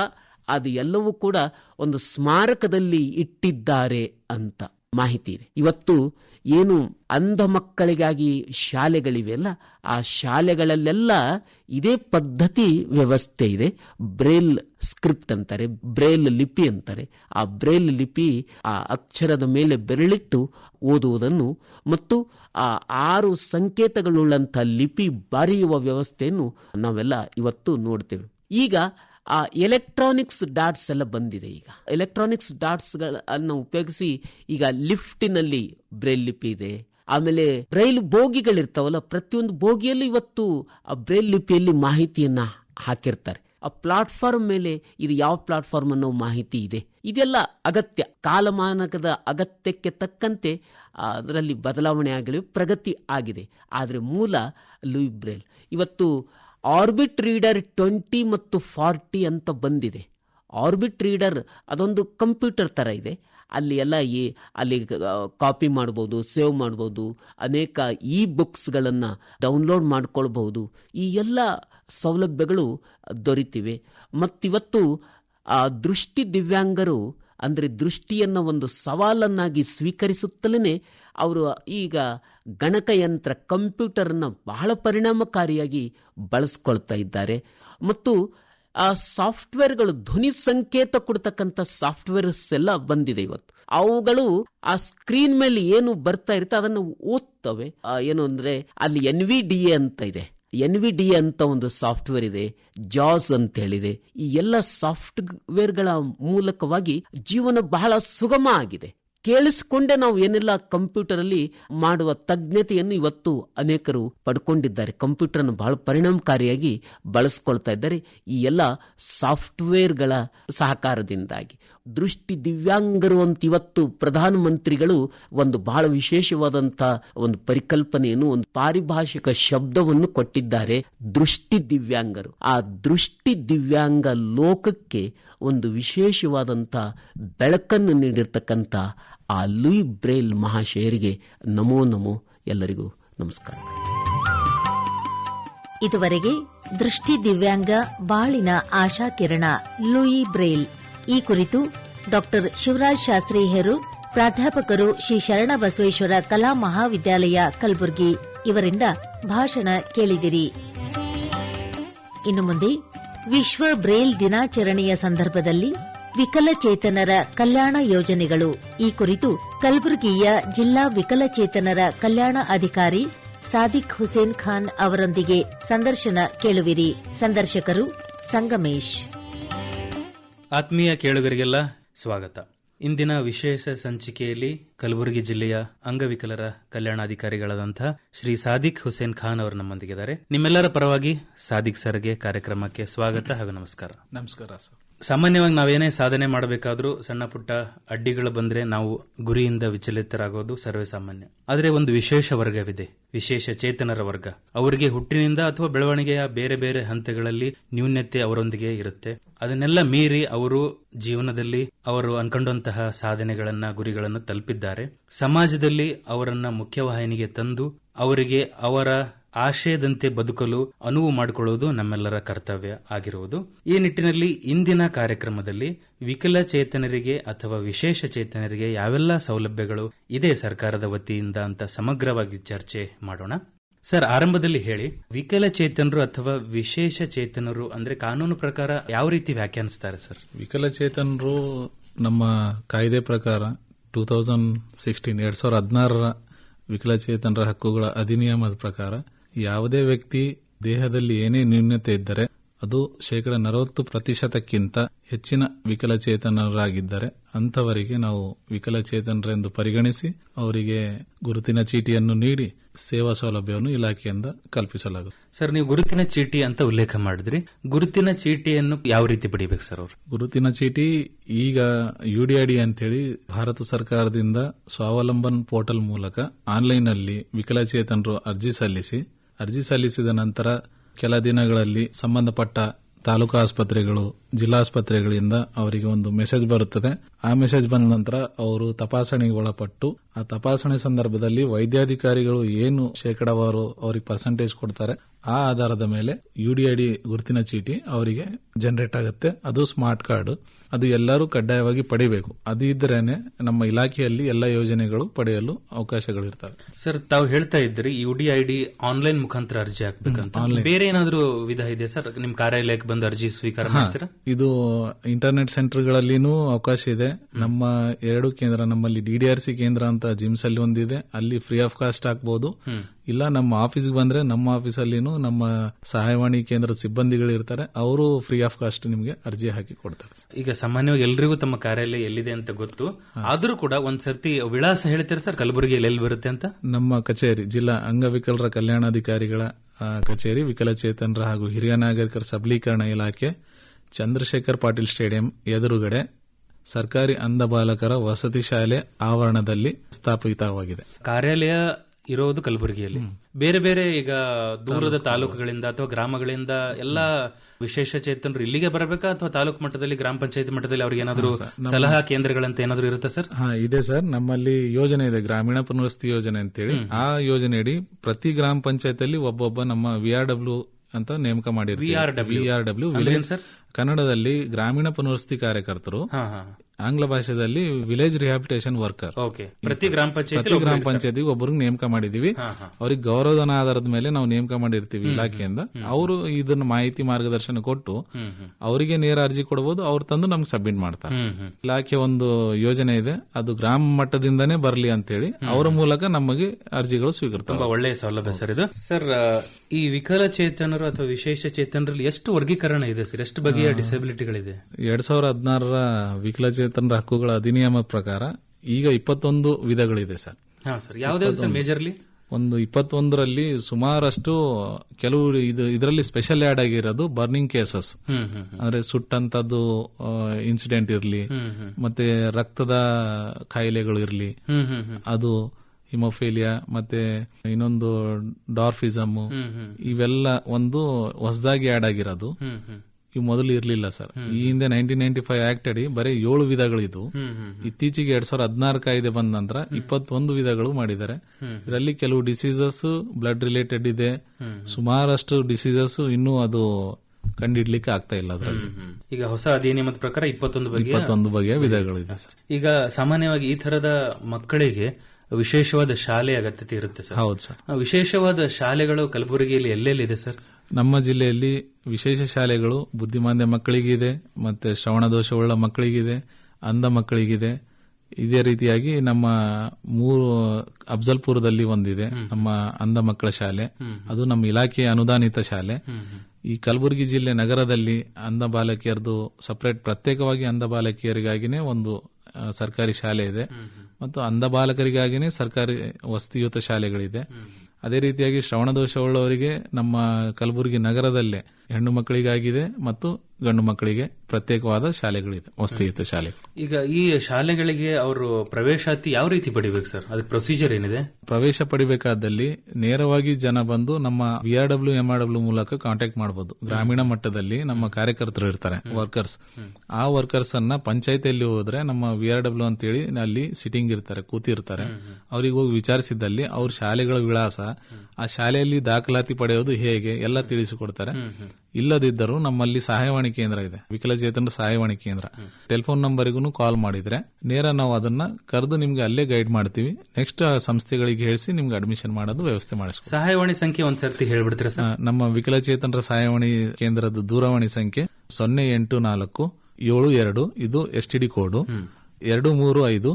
[SPEAKER 2] ಅದು ಎಲ್ಲವೂ ಕೂಡ ಒಂದು ಸ್ಮಾರಕದಲ್ಲಿ ಇಟ್ಟಿದ್ದಾರೆ ಅಂತ. ಮಾಹಿತಿ ಇದೆ. ಇವತ್ತು ಏನು ಅಂಧ ಮಕ್ಕಳಿಗಾಗಿ ಶಾಲೆಗಳಿವೆಯಲ್ಲ, ಆ ಶಾಲೆಗಳಲ್ಲೆಲ್ಲ ಇದೇ ಪದ್ಧತಿ ವ್ಯವಸ್ಥೆ ಇದೆ. ಬ್ರೇಲ್ ಸ್ಕ್ರಿಪ್ಟ್ ಅಂತಾರೆ, ಬ್ರೇಲ್ ಲಿಪಿ ಅಂತಾರೆ. ಆ ಬ್ರೇಲ್ ಲಿಪಿ ಆ ಅಕ್ಷರದ ಮೇಲೆ ಬೆರಳಿಟ್ಟು ಓದುವುದನ್ನು ಮತ್ತು ಆ ಆರು ಸಂಕೇತಗಳುಳ್ಳಂಥ ಲಿಪಿ ಬರೆಯುವ ವ್ಯವಸ್ಥೆಯನ್ನು ನಾವೆಲ್ಲ ಇವತ್ತು ನೋಡ್ತೇವೆ. ಈಗ ಆ ಎಲೆಕ್ಟ್ರಾನಿಕ್ಸ್ ಡಾಟ್ಸ್ ಎಲ್ಲ ಬಂದಿದೆ ಈಗ. ಎಲೆಕ್ಟ್ರಾನಿಕ್ಸ್ ಡಾಟ್ಸ್ ಗಳನ್ನ ಉಪಯೋಗಿಸಿ ಈಗ ಲಿಫ್ಟಿನಲ್ಲಿ ಬ್ರೇಲ್ ಲಿಪಿ ಇದೆ. ಆಮೇಲೆ ರೈಲು ಬೋಗಿಗಳಿರ್ತಾವಲ್ಲ, ಪ್ರತಿಯೊಂದು ಬೋಗಿಯಲ್ಲೂ ಇವತ್ತು ಆ ಬ್ರೈಲ್ ಲಿಪಿಯಲ್ಲಿ ಮಾಹಿತಿಯನ್ನ ಹಾಕಿರ್ತಾರೆ. ಆ ಪ್ಲಾಟ್ಫಾರ್ಮ್ ಮೇಲೆ ಇದು ಯಾವ ಪ್ಲಾಟ್ಫಾರ್ಮ್ ಅನ್ನೋ ಮಾಹಿತಿ ಇದೆ. ಇದೆಲ್ಲ ಅಗತ್ಯ. ಕಾಲಮಾನಕದ ಅಗತ್ಯಕ್ಕೆ ತಕ್ಕಂತೆ ಅದರಲ್ಲಿ ಬದಲಾವಣೆ ಆಗಲಿ, ಪ್ರಗತಿ ಆಗಿದೆ. ಆದರೆ ಮೂಲ ಲೂಯಿ ಬ್ರೇಲ್ ಇವತ್ತು ಆರ್ಬಿಟ್ ರೀಡರ್ ಟ್ವೆಂಟಿ ಮತ್ತು ಫಾರ್ಟಿ ಅಂತ ಬಂದಿದೆ. ಆರ್ಬಿಟ್ ರೀಡರ್ ಅದೊಂದು ಕಂಪ್ಯೂಟರ್ ಥರ ಇದೆ. ಅಲ್ಲಿ ಎಲ್ಲ ಈ, ಅಲ್ಲಿ ಕಾಪಿ ಮಾಡ್ಬೋದು, ಸೇವ್ ಮಾಡ್ಬೋದು, ಅನೇಕ ಇ ಬುಕ್ಸ್ಗಳನ್ನು ಡೌನ್ಲೋಡ್ ಮಾಡ್ಕೊಳ್ಬಹುದು. ಈ ಎಲ್ಲ ಸೌಲಭ್ಯಗಳು ದೊರೀತಿವೆ. ಮತ್ತಿವತ್ತು ದೃಷ್ಟಿ ದಿವ್ಯಾಂಗರು ಅಂದರೆ ದೃಷ್ಟಿಯನ್ನು ಒಂದು ಸವಾಲನ್ನಾಗಿ ಸ್ವೀಕರಿಸುತ್ತಲೇ ಅವರು ಈಗ ಗಣಕಯಂತ್ರ ಕಂಪ್ಯೂಟರನ್ನು ಬಹಳ ಪರಿಣಾಮಕಾರಿಯಾಗಿ ಬಳಸ್ಕೊಳ್ತಾ ಇದ್ದಾರೆ. ಮತ್ತು ಆ ಸಾಫ್ಟ್ವೇರ್ಗಳು ಧ್ವನಿ ಸಂಕೇತ ಕೊಡ್ತಕ್ಕಂಥ ಸಾಫ್ಟ್ವೇರ್ಸ್ ಎಲ್ಲ ಬಂದಿದೆ ಇವತ್ತು. ಅವುಗಳು ಆ ಸ್ಕ್ರೀನ್ ಮೇಲೆ ಏನು ಬರ್ತಾ ಇರುತ್ತೆ ಅದನ್ನು ಓದ್ತವೆ. ಏನು ಅಂದ್ರೆ ಅಲ್ಲಿ ಎನ್ ವಿ ಡಿ ಎ ಅಂತ ಇದೆ. ಎನ್ ವಿ ಡಿ ಅಂತ ಒಂದು ಸಾಫ್ಟ್ವೇರ್ ಇದೆ, ಜಾಸ್ ಅಂತ ಹೇಳಿದೆ. ಈ ಎಲ್ಲ ಸಾಫ್ಟ್ವೇರ್ಗಳ ಮೂಲಕವಾಗಿ ಜೀವನ ಬಹಳ ಸುಗಮ ಆಗಿದೆ. ಕೇಳಿಸಿಕೊಂಡೇ ನಾವು ಏನೆಲ್ಲ ಕಂಪ್ಯೂಟರ್ ಅಲ್ಲಿ ಮಾಡುವ ತಜ್ಞತೆಯನ್ನು ಇವತ್ತು ಅನೇಕರು ಪಡ್ಕೊಂಡಿದ್ದಾರೆ. ಕಂಪ್ಯೂಟರ್ ಅನ್ನು ಬಹಳ ಪರಿಣಾಮಕಾರಿಯಾಗಿ ಬಳಸ್ಕೊಳ್ತಾ ಇದ್ದಾರೆ ಈ ಎಲ್ಲ ಸಾಫ್ಟ್ವೇರ್ಗಳ ಸಹಕಾರದಿಂದಾಗಿ. ದೃಷ್ಟಿ ದಿವ್ಯಾಂಗರು ಅಂತ ಇವತ್ತು ಪ್ರಧಾನಮಂತ್ರಿಗಳು ಒಂದು ಬಹಳ ವಿಶೇಷವಾದಂತಹ ಒಂದು ಪರಿಕಲ್ಪನೆಯನ್ನು, ಒಂದು ಪಾರಿಭಾಷಿಕ ಶಬ್ದವನ್ನು ಕೊಟ್ಟಿದ್ದಾರೆ ದೃಷ್ಟಿ ದಿವ್ಯಾಂಗರು. ಆ ದೃಷ್ಟಿ ದಿವ್ಯಾಂಗ ಲೋಕಕ್ಕೆ ಒಂದು ವಿಶೇಷವಾದಂಥ ಬೆಳಕನ್ನು ನೀಡಿರ್ತಕ್ಕಂಥ ಆ ಲೂಯಿ ಬ್ರೇಲ್ ಮಹಾಶಯರಿಗೆ ನಮೋ ನಮೋ ಎಲ್ಲರಿಗೂ ನಮಸ್ಕಾರ.
[SPEAKER 1] ಇದುವರೆಗೆ ದೃಷ್ಟಿ ದಿವ್ಯಾಂಗ ಬಾಳಿನ ಆಶಾಕಿರಣ ಲೂಯಿ ಬ್ರೇಲ್. ಈ ಕುರಿತು ಡಾಕ್ಟರ್ ಶಿವರಾಜ್ ಶಾಸ್ತ್ರಿ ಹೆರು, ಪ್ರಾಧ್ಯಾಪಕರು ಶ್ರೀ ಶರಣ ಬಸವೇಶ್ವರ ಕಲಾ ಮಹಾವಿದ್ಯಾಲಯ ಕಲಬುರಗಿ ಇವರಿಂದ ಭಾಷಣ ಕೇಳಿದಿರಿ. ಇನ್ನು ಮುಂದೆ ವಿಶ್ವ ಬ್ರೇಲ್ ದಿನಾಚರಣೆಯ ಸಂದರ್ಭದಲ್ಲಿ ವಿಕಲಚೇತನರ ಕಲ್ಯಾಣ ಯೋಜನೆಗಳು. ಈ ಕುರಿತು ಕಲಬುರಗಿಯ ಜಿಲ್ಲಾ ವಿಕಲಚೇತನರ ಕಲ್ಯಾಣ ಅಧಿಕಾರಿ ಸಾದಿಕ್ ಹುಸೇನ್ ಖಾನ್ ಅವರೊಂದಿಗೆ ಸಂದರ್ಶನ ಕೇಳುವಿರಿ. ಸಂದರ್ಶಕರು ಸಂಗಮೇಶ್.
[SPEAKER 3] ಆತ್ಮೀಯ ಕೇಳುಗರಿಗೆಲ್ಲ ಸ್ವಾಗತ. ಇಂದಿನ ವಿಶೇಷ ಸಂಚಿಕೆಯಲ್ಲಿ ಕಲಬುರಗಿ ಜಿಲ್ಲೆಯ ಅಂಗವಿಕಲರ ಕಲ್ಯಾಣಾಧಿಕಾರಿಗಳಾದಂತಹ ಶ್ರೀ ಸಾದಿಕ್ ಹುಸೇನ್ ಖಾನ್ ಅವರು ನಮ್ಮೊಂದಿಗಿದ್ದಾರೆ. ನಿಮ್ಮೆಲ್ಲರ ಪರವಾಗಿ ಸಾದಿಕ್ ಸರ್ಗೆ ಕಾರ್ಯಕ್ರಮಕ್ಕೆ ಸ್ವಾಗತ ಹಾಗೂ ನಮಸ್ಕಾರ.
[SPEAKER 4] ನಮಸ್ಕಾರ ಸರ್.
[SPEAKER 3] ಸಾಮಾನ್ಯವಾಗಿ ನಾವೇನೇ ಸಾಧನೆ ಮಾಡಬೇಕಾದ್ರೂ ಸಣ್ಣ ಪುಟ್ಟ ಅಡ್ಡಿಗಳು ಬಂದ್ರೆ ನಾವು ಗುರಿಯಿಂದ ವಿಚಲಿತರಾಗೋದು ಸರ್ವೇ ಸಾಮಾನ್ಯ ಆದರೆ ಒಂದು ವಿಶೇಷ ವರ್ಗವಿದೆ. ವಿಶೇಷ ಚೇತನರ ವರ್ಗ. ಅವರಿಗೆ ಹುಟ್ಟಿನಿಂದ ಅಥವಾ ಬೆಳವಣಿಗೆಯ ಬೇರೆ ಬೇರೆ ಹಂತಗಳಲ್ಲಿ ನ್ಯೂನ್ಯತೆ ಅವರೊಂದಿಗೆ ಇರುತ್ತೆ. ಅದನ್ನೆಲ್ಲ ಮೀರಿ ಅವರು ಜೀವನದಲ್ಲಿ ಅವರು ಅನ್ಕೊಂಡಂತಹ ಸಾಧನೆಗಳನ್ನ, ಗುರಿಗಳನ್ನು ತಲುಪಿದ್ದಾರೆ. ಸಮಾಜದಲ್ಲಿ ಅವರನ್ನ ಮುಖ್ಯವಾಹಿನಿಗೆ ತಂದು ಅವರಿಗೆ ಅವರ ಆಶಯದಂತೆ ಬದುಕಲು ಅನುವು ಮಾಡಿಕೊಳ್ಳುವುದು ನಮ್ಮೆಲ್ಲರ ಕರ್ತವ್ಯ ಆಗಿರುವುದು. ಈ ನಿಟ್ಟಿನಲ್ಲಿ ಇಂದಿನ ಕಾರ್ಯಕ್ರಮದಲ್ಲಿ ವಿಕಲಚೇತನರಿಗೆ ಅಥವಾ ವಿಶೇಷ ಚೇತನರಿಗೆ ಯಾವೆಲ್ಲ ಸೌಲಭ್ಯಗಳು ಇದೆ ಸರ್ಕಾರದ ವತಿಯಿಂದ ಅಂತ ಸಮಗ್ರವಾಗಿ ಚರ್ಚೆ ಮಾಡೋಣ. ಸರ್, ಆರಂಭದಲ್ಲಿ ಹೇಳಿ ವಿಕಲಚೇತನರು ಅಥವಾ ವಿಶೇಷ ಚೇತನರು ಅಂದ್ರೆ ಕಾನೂನು ಪ್ರಕಾರ ಯಾವ ರೀತಿ ವ್ಯಾಖ್ಯಾನಿಸ್ತಾರೆ ಸರ್?
[SPEAKER 4] ವಿಕಲಚೇತನರು ನಮ್ಮ ಕಾಯ್ದೆ ಪ್ರಕಾರ ಟೂ ತೌಸಂಡ್ ಸಿಕ್ಸ್ಟೀನ್, ಎರಡ್ ಸಾವಿರದ ಹದಿನಾರರ ವಿಕಲಚೇತನರ ಹಕ್ಕುಗಳ ಅಧಿನಿಯಮದ ಪ್ರಕಾರ ಯಾವುದೇ ವ್ಯಕ್ತಿ ದೇಹದಲ್ಲಿ ಏನೇ ನ್ಯೂನ್ಯತೆ ಇದ್ದರೆ ಅದು ಶೇಕಡ ನಲವತ್ತು ಪ್ರತಿಶತಕ್ಕಿಂತ ಹೆಚ್ಚಿನ ವಿಕಲಚೇತನರಾಗಿದ್ದರೆ ಅಂತವರಿಗೆ ನಾವು ವಿಕಲಚೇತನರೆಂದು ಪರಿಗಣಿಸಿ ಅವರಿಗೆ ಗುರುತಿನ ಚೀಟಿಯನ್ನು ನೀಡಿ ಸೇವಾ ಸೌಲಭ್ಯವನ್ನು ಇಲಾಖೆಯಿಂದ ಕಲ್ಪಿಸಲಾಗುತ್ತೆ
[SPEAKER 3] ಸರ್ ನೀವು ಗುರುತಿನ ಚೀಟಿ ಅಂತ ಉಲ್ಲೇಖ ಮಾಡಿದ್ರಿ. ಗುರುತಿನ ಚೀಟಿಯನ್ನು ಯಾವ ರೀತಿ ಪಡಿಬೇಕು ಸರ್ ಅವರು?
[SPEAKER 4] ಗುರುತಿನ ಚೀಟಿ ಈಗ ಯುಡಿಐಡಿ ಅಂತೇಳಿ ಭಾರತ ಸರ್ಕಾರದಿಂದ ಸ್ವಾವಲಂಬನ್ ಪೋರ್ಟಲ್ ಮೂಲಕ ಆನ್ಲೈನ್ ಅಲ್ಲಿ ವಿಕಲಚೇತನರು ಅರ್ಜಿ ಸಲ್ಲಿಸಿ ಅರ್ಜಿ ಸಲ್ಲಿಸಿದ ನಂತರ ಕೆಲ ದಿನಗಳಲ್ಲಿ ಸಂಬಂಧಪಟ್ಟ ತಾಲೂಕು ಆಸ್ಪತ್ರೆಗಳು, ಜಿಲ್ಲಾಸ್ಪತ್ರೆಗಳಿಂದ ಅವರಿಗೆ ಒಂದು ಮೆಸೇಜ್ ಬರುತ್ತದೆ. ಆ ಮೆಸೇಜ್ ಬಂದ ನಂತರ ಅವರು ತಪಾಸಣೆಗೆ ಒಳಪಟ್ಟು ಆ ತಪಾಸಣೆ ಸಂದರ್ಭದಲ್ಲಿ ವೈದ್ಯಾಧಿಕಾರಿಗಳು ಏನು ಶೇಕಡಾವಾರು ಅವರಿಗೆ ಪರ್ಸೆಂಟೇಜ್ ಕೊಡ್ತಾರೆ. ಆ ಆಧಾರದ ಮೇಲೆ ಯುಡಿಐಡಿ ಗುರುತಿನ ಚೀಟಿ ಅವರಿಗೆ ಜನರೇಟ್ ಆಗುತ್ತೆ. ಅದು ಸ್ಮಾರ್ಟ್ ಕಾರ್ಡ್ ಅದು ಎಲ್ಲರೂ ಕಡ್ಡಾಯವಾಗಿ ಪಡಿಬೇಕು. ಅದು ಇದ್ರೇನೆ ನಮ್ಮ ಇಲಾಖೆಯಲ್ಲಿ ಎಲ್ಲ ಯೋಜನೆಗಳು ಪಡೆಯಲು ಅವಕಾಶಗಳಿರ್ತವೆ.
[SPEAKER 3] ಸರ್ ತಾವು ಹೇಳ್ತಾ ಇದ್ರಿ U D I D online ಮುಖಾಂತರ ಅರ್ಜಿ ಹಾಕ್ಬೇಕಂತ. ಬೇರೆ ಏನಾದರೂ ವಿಧ ಇದೆ ಸರ್? ನಿಮ್ ಕಾರ್ಯಾಲಯಕ್ಕೆ ಬಂದು ಅರ್ಜಿ ಸ್ವೀಕಾರ ಮಾಡ್ತೀರಾ?
[SPEAKER 4] ಇದು ಇಂಟರ್ನೆಟ್ ಸೆಂಟರ್ ಗಳಲ್ಲಿನೂ ಅವಕಾಶ ಇದೆ. ನಮ್ಮ ಎರಡು ಕೇಂದ್ರ ನಮ್ಮಲ್ಲಿ ಡಿಡಿಆರ್ಸಿ ಕೇಂದ್ರ ಅಂತ ಜಿಮ್ಸ್ ಅಲ್ಲಿ ಒಂದಿದೆ. ಅಲ್ಲಿ ಫ್ರೀ ಆಫ್ ಕಾಸ್ಟ್ ಹಾಕಬಹುದು ಇಲ್ಲ ನಮ್ಮ ಆಫೀಸ್ಗೆ ಬಂದ್ರೆ ನಮ್ಮ ಆಫೀಸಲ್ಲಿನೂ ನಮ್ಮ ಸಹಾಯವಾಣಿ ಕೇಂದ್ರದ ಸಿಬ್ಬಂದಿಗಳು ಇರ್ತಾರೆ. ಅವರು ಫ್ರೀ ಆಫ್ ಕಾಸ್ಟ್ ನಿಮಗೆ ಅರ್ಜಿ ಹಾಕಿ ಕೊಡ್ತಾರೆ.
[SPEAKER 3] ಈಗ ಸಾಮಾನ್ಯವಾಗಿ ಎಲ್ಲರಿಗೂ ತಮ್ಮ ಕಾರ್ಯಾಲಯ ಎಲ್ಲಿದೆ ಅಂತ ಗೊತ್ತು. ಆದರೂ ಕೂಡ ಒಂದ್ ಸರ್ತಿ ವಿಳಾಸ ಹೇಳ್ತೀರಾ ಸರ್? ಕಲಬುರಗಿಯಲ್ಲಿ ಎಲ್ಲಿ ಬರುತ್ತೆ ಅಂತ?
[SPEAKER 4] ನಮ್ಮ ಕಚೇರಿ ಜಿಲ್ಲಾ ಅಂಗವಿಕಲರ ಕಲ್ಯಾಣಾಧಿಕಾರಿಗಳ ಕಚೇರಿ ವಿಕಲಚೇತನರ ಹಾಗೂ ಹಿರಿಯ ನಾಗರಿಕರ ಸಬಲೀಕರಣ ಇಲಾಖೆ ಚಂದ್ರಶೇಖರ್ ಪಾಟೀಲ್ ಸ್ಟೇಡಿಯಂ ಎದುರುಗಡೆ ಸರ್ಕಾರಿ ಅಂಧ ಬಾಲಕರ ವಸತಿ ಶಾಲೆ ಆವರಣದಲ್ಲಿ ಸ್ಥಾಪಿತವಾಗಿದೆ.
[SPEAKER 3] ಕಾರ್ಯಾಲಯ ಇರೋದು ಕಲಬುರಗಿಯಲ್ಲಿ. ಬೇರೆ ಬೇರೆ ಈಗ ದೂರದ ತಾಲೂಕುಗಳಿಂದ ಅಥವಾ ಗ್ರಾಮಗಳಿಂದ ಎಲ್ಲ ವಿಶೇಷ ಚೇತನರು ಇಲ್ಲಿಗೆ ಬರಬೇಕಾ ಅಥವಾ ತಾಲೂಕು ಮಟ್ಟದಲ್ಲಿ ಗ್ರಾಮ ಪಂಚಾಯತ್ ಮಟ್ಟದಲ್ಲಿ ಅವ್ರಿಗೆ ಏನಾದರೂ ಸಲಹಾ ಕೇಂದ್ರಗಳಂತ ಏನಾದರೂ ಇರುತ್ತಾ ಸರ್?
[SPEAKER 4] ಹಾ ಇದೆ ಸರ್. ನಮ್ಮಲ್ಲಿ ಯೋಜನೆ ಇದೆ ಗ್ರಾಮೀಣ ಪುನರ್ವಸತಿ ಯೋಜನೆ ಅಂತೇಳಿ. ಆ ಯೋಜನೆಯಡಿ ಪ್ರತಿ ಗ್ರಾಮ ಪಂಚಾಯತ್ ಒಬ್ಬೊಬ್ಬ ನಮ್ಮ ವಿ ಆರ್ ಡಬ್ಲ್ಯೂ ಅಂತ ನೇಮಕ ಮಾಡಿರ್ತೀವಿ. ಕನ್ನಡದಲ್ಲಿ ಗ್ರಾಮೀಣ ಪುನರ್ವಸತಿ ಕಾರ್ಯಕರ್ತರು
[SPEAKER 3] ಹಾ ಹಾ.
[SPEAKER 4] ಆಂಗ್ಲ ಭಾಷೆಯಲ್ಲಿ ವಿಲೇಜ್ ರಿಹಾಬಿಟೇಷನ್ ವರ್ಕರ್
[SPEAKER 3] ಓಕೆ ಪ್ರತಿ ಗ್ರಾಮ ಪಂಚಾಯತ್
[SPEAKER 4] ಗ್ರಾಮ ಪಂಚಾಯತಿ ಒಬ್ಬರಿಗೆ ನೇಮಕ ಮಾಡಿದೀವಿ. ಅವ್ರಿಗೆ ಗೌರವಧನ ಆಧಾರದ ಮೇಲೆ ನಾವು ನೇಮಕ ಮಾಡಿರ್ತೀವಿ ಇಲಾಖೆಯಿಂದ. ಅವರು ಇದನ್ನ ಮಾಹಿತಿ ಮಾರ್ಗದರ್ಶನ ಕೊಟ್ಟು ಅವರಿಗೆ ನೇರ ಅರ್ಜಿ ಕೊಡಬಹುದು ಅವ್ರು ತಂದು ನಮ್ಗೆ ಸಬ್ಮಿಟ್ ಮಾಡ್ತಾರೆ. ಇಲಾಖೆ ಒಂದು ಯೋಜನೆ ಇದೆ ಅದು ಗ್ರಾಮ ಮಟ್ಟದಿಂದನೇ ಬರಲಿ ಅಂತೇಳಿ ಅವರ ಮೂಲಕ ನಮಗೆ ಅರ್ಜಿಗಳು ಸ್ವೀಕೃತ
[SPEAKER 3] ತುಂಬಾ ಒಳ್ಳೆಯ ಸೌಲಭ್ಯ ಸರ್ ಇದು. ಸರ್ ಈ ವಿಕಲಚೇತನರು ಅಥವಾ ವಿಶೇಷ ಚೇತನರಲ್ಲಿ ಎಷ್ಟು ವರ್ಗೀಕರಣ ಇದೆ ಸರ್? ಎಷ್ಟು ಬಗೆಯ ಡಿಸಬಿಲಿಟಿಗಳಿದೆ
[SPEAKER 4] ಎರಡ್ ಸಾವಿರದ ಹದಿನಾರರ ವಿಕಲಚೇತನರ ಹಕ್ಕುಗಳ ಅಧಿನಿಯಮ ಪ್ರಕಾರ ಈಗ ಇಪ್ಪತ್ತೊಂದು ವಿಧಗಳಿದೆ ಸರ್.
[SPEAKER 3] ಸರ್ ಮೇಜರ್ಲಿ
[SPEAKER 4] ಒಂದು ಇಪ್ಪತ್ತೊಂದರಲ್ಲಿ ಸುಮಾರಷ್ಟು ಕೆಲವು ಇದು ಇದರಲ್ಲಿ ಸ್ಪೆಷಲ್ ಆಡ್ ಆಗಿರೋದು ಬರ್ನಿಂಗ್ ಕೇಸಸ್ ಅಂದ್ರೆ ಸುಟ್ಟಂತದ್ದು ಇನ್ಸಿಡೆಂಟ್ ಇರಲಿ ಮತ್ತೆ ರಕ್ತದ ಕಾಯಿಲೆಗಳು ಇರಲಿ ಅದು ಹಿಮೋಫೇಲಿಯಾ ಮತ್ತೆ ಇನ್ನೊಂದು ಡಾರ್ಫಿಸಮ್ ಇವೆಲ್ಲ ಒಂದು ಹೊಸದಾಗಿ ಆಡ್ ಆಗಿರೋದು. ಇವು ಮೊದಲು ಇರಲಿಲ್ಲ ಸರ್. ಈ ಹಿಂದೆ ನೈನ್ಟೀನ್ ನೈನ್ಟಿ ಫೈವ್ ಆಕ್ಟ್ ಅಡಿ ಬರೀ ಏಳು
[SPEAKER 3] ಹ್ಮ್
[SPEAKER 4] ಇತ್ತೀಚೆಗೆ ಎರಡ್ ಸಾವಿರದ ಹದಿನಾರು ಕಾಯ್ದೆ ಬಂದ ನಂತರ ಇಪ್ಪತ್ತೊಂದು ವಿಧಗಳು ಮಾಡಿದ್ದಾರೆ. ಇದರಲ್ಲಿ ಕೆಲವು ಡಿಸೀಸಸ್ ಬ್ಲಡ್ ರಿಲೇಟೆಡ್ ಇದೆ. ಸುಮಾರಷ್ಟು ಡಿಸೀಸಸ್ ಇನ್ನೂ ಅದು ಕಂಡಿಡ್ಲಿಕ್ಕೆ ಆಗ್ತಾ ಇಲ್ಲ ಅದರಲ್ಲಿ.
[SPEAKER 3] ಈಗ ಹೊಸ ಅಧಿನಿಯಮದ ಪ್ರಕಾರ ಇಪ್ಪತ್ತೊಂದು ಬಗೆಯ
[SPEAKER 4] ಇಪ್ಪತ್ತೊಂದು ಬಗೆಯ ವಿಧಗಳಿದೆ. ಸರ್
[SPEAKER 3] ಈಗ ಸಾಮಾನ್ಯವಾಗಿ ಈ ತರದ ಮಕ್ಕಳಿಗೆ ವಿಶೇಷವಾದ ಶಾಲೆ ಅಗತ್ಯತೆ ಇರುತ್ತೆ ಸರ್.
[SPEAKER 4] ಹೌದು ಸರ್.
[SPEAKER 3] ವಿಶೇಷವಾದ ಶಾಲೆಗಳು ಕಲಬುರಗಿಯಲ್ಲಿ ಎಲ್ಲೆಲ್ಲಿದೆ ಸರ್?
[SPEAKER 4] ನಮ್ಮ ಜಿಲ್ಲೆಯಲ್ಲಿ ವಿಶೇಷ ಶಾಲೆಗಳು ಬುದ್ಧಿಮಾಂದ್ಯ ಮಕ್ಕಳಿಗಿದೆ ಮತ್ತೆ ಶ್ರವಣ ದೋಷವುಳ್ಳ ಮಕ್ಕಳಿಗಿದೆ ಅಂಧ ಮಕ್ಕಳಿಗಿದೆ. ಇದೇ ರೀತಿಯಾಗಿ ನಮ್ಮ ಮೂರು ಅಫ್ಜಲ್ಪುರದಲ್ಲಿ ಒಂದಿದೆ ನಮ್ಮ ಅಂಧ ಮಕ್ಕಳ ಶಾಲೆ. ಅದು ನಮ್ಮ ಇಲಾಖೆಯ ಅನುದಾನಿತ ಶಾಲೆ. ಈ ಕಲಬುರಗಿ ಜಿಲ್ಲೆ ನಗರದಲ್ಲಿ ಅಂಧ ಬಾಲಕಿಯರದು ಸಪರೇಟ್ ಪ್ರತ್ಯೇಕವಾಗಿ ಅಂಧ ಬಾಲಕಿಯರಿಗಾಗಿನೇ ಒಂದು ಸರ್ಕಾರಿ ಶಾಲೆ ಇದೆ. ಮತ್ತು ಅಂಧ ಬಾಲಕರಿಗಾಗಿನೇ ಸರ್ಕಾರಿ ವಸತಿಯುತ ಶಾಲೆಗಳಿದೆ. ಅದೇ ರೀತಿಯಾಗಿ ಶ್ರವಣ ದೋಷವುಳ್ಳವರಿಗೆ ನಮ್ಮ ಕಲಬುರಗಿ ನಗರದಲ್ಲೇ ಹೆಣ್ಣು ಮಕ್ಕಳಿಗಾಗಿದೆ ಮತ್ತು ಗಂಡು ಮಕ್ಕಳಿಗೆ ಪ್ರತ್ಯೇಕವಾದ ಶಾಲೆಗಳಿದೆ ವಸ್ತುಯುತ ಶಾಲೆ.
[SPEAKER 3] ಈಗ ಈ ಶಾಲೆಗಳಿಗೆ ಅವರು ಪ್ರವೇಶಾತಿ ಯಾವ ರೀತಿ ಪಡಿಬೇಕು ಸರ್? ಅದಕ್ಕೆ ಪ್ರೊಸೀಜರ್ ಏನಿದೆ?
[SPEAKER 4] ಪ್ರವೇಶ ಪಡಿಬೇಕಾದಲ್ಲಿ ನೇರವಾಗಿ ಜನ ಬಂದು ನಮ್ಮ V R W M R W ಮೂಲಕ ಕಾಂಟ್ಯಾಕ್ಟ್ ಮಾಡಬಹುದು ಗ್ರಾಮೀಣ ಮಟ್ಟದಲ್ಲಿ ನಮ್ಮ ಕಾರ್ಯಕರ್ತರು ಇರ್ತಾರೆ ವರ್ಕರ್ಸ್ ಆ ವರ್ಕರ್ಸ್ ಅನ್ನ ಪಂಚಾಯತಿಯಲ್ಲಿ ಹೋದ್ರೆ ನಮ್ಮ ವಿ ಆರ್ ಡಬ್ಲ್ಯೂ ಅಂತೇಳಿ ಅಲ್ಲಿ ಸಿಟ್ಟಿಂಗ್ ಇರ್ತಾರೆ ಕೂತಿರ್ತಾರೆ. ಅವ್ರಿಗೆ ಹೋಗಿ ವಿಚಾರಿಸಿದಲ್ಲಿ ಅವ್ರ ಶಾಲೆಗಳ ವಿಳಾಸ ಆ ಶಾಲೆಯಲ್ಲಿ ದಾಖಲಾತಿ ಪಡೆಯೋದು ಹೇಗೆ ಎಲ್ಲ ತಿಳಿಸಿಕೊಡ್ತಾರೆ. ಇಲ್ಲದಿದ್ದರೂ ನಮ್ಮಲ್ಲಿ ಸಹಾಯವಾಣಿ ಕೇಂದ್ರ ಇದೆ. ವಿಕಲಚೇತನರ ಸಹಾಯವಾಣಿ ಕೇಂದ್ರ. ಟೆಲಿಫೋನ್ ನಂಬರಿಗೂ ಕಾಲ್ ಮಾಡಿದ್ರೆ ನೇರ ನಾವು ಅದನ್ನ ಕರೆದು ನಿಮ್ಗೆ ಅಲ್ಲೇ ಗೈಡ್ ಮಾಡ್ತೀವಿ. ನೆಕ್ಸ್ಟ್ ಸಂಸ್ಥೆಗಳಿಗೆ ಹೇಳಿಸಿ ನಿಮ್ಗೆ ಅಡ್ಮಿಷನ್ ಮಾಡೋದು ವ್ಯವಸ್ಥೆ ಮಾಡಿಸ್ತೀವಿ
[SPEAKER 3] ಸಹಾಯವಾಣಿ ಸಂಖ್ಯೆ ಒಂದ್ಸರ್ತಿ ಹೇಳ್ಬಿಡ್ತೀರಾ
[SPEAKER 4] ನಮ್ಮ ವಿಕಲಚೇತನರ ಸಹಾಯವಾಣಿ ಕೇಂದ್ರದ ದೂರವಾಣಿ ಸಂಖ್ಯೆ ಸೊನ್ನೆ ಎಂಟು ನಾಲ್ಕು ಏಳು ಎರಡು. ಇದು ಎಸ್ ಟಿ ಡಿ ಕೋಡು ಎರಡು ಮೂರು ಐದು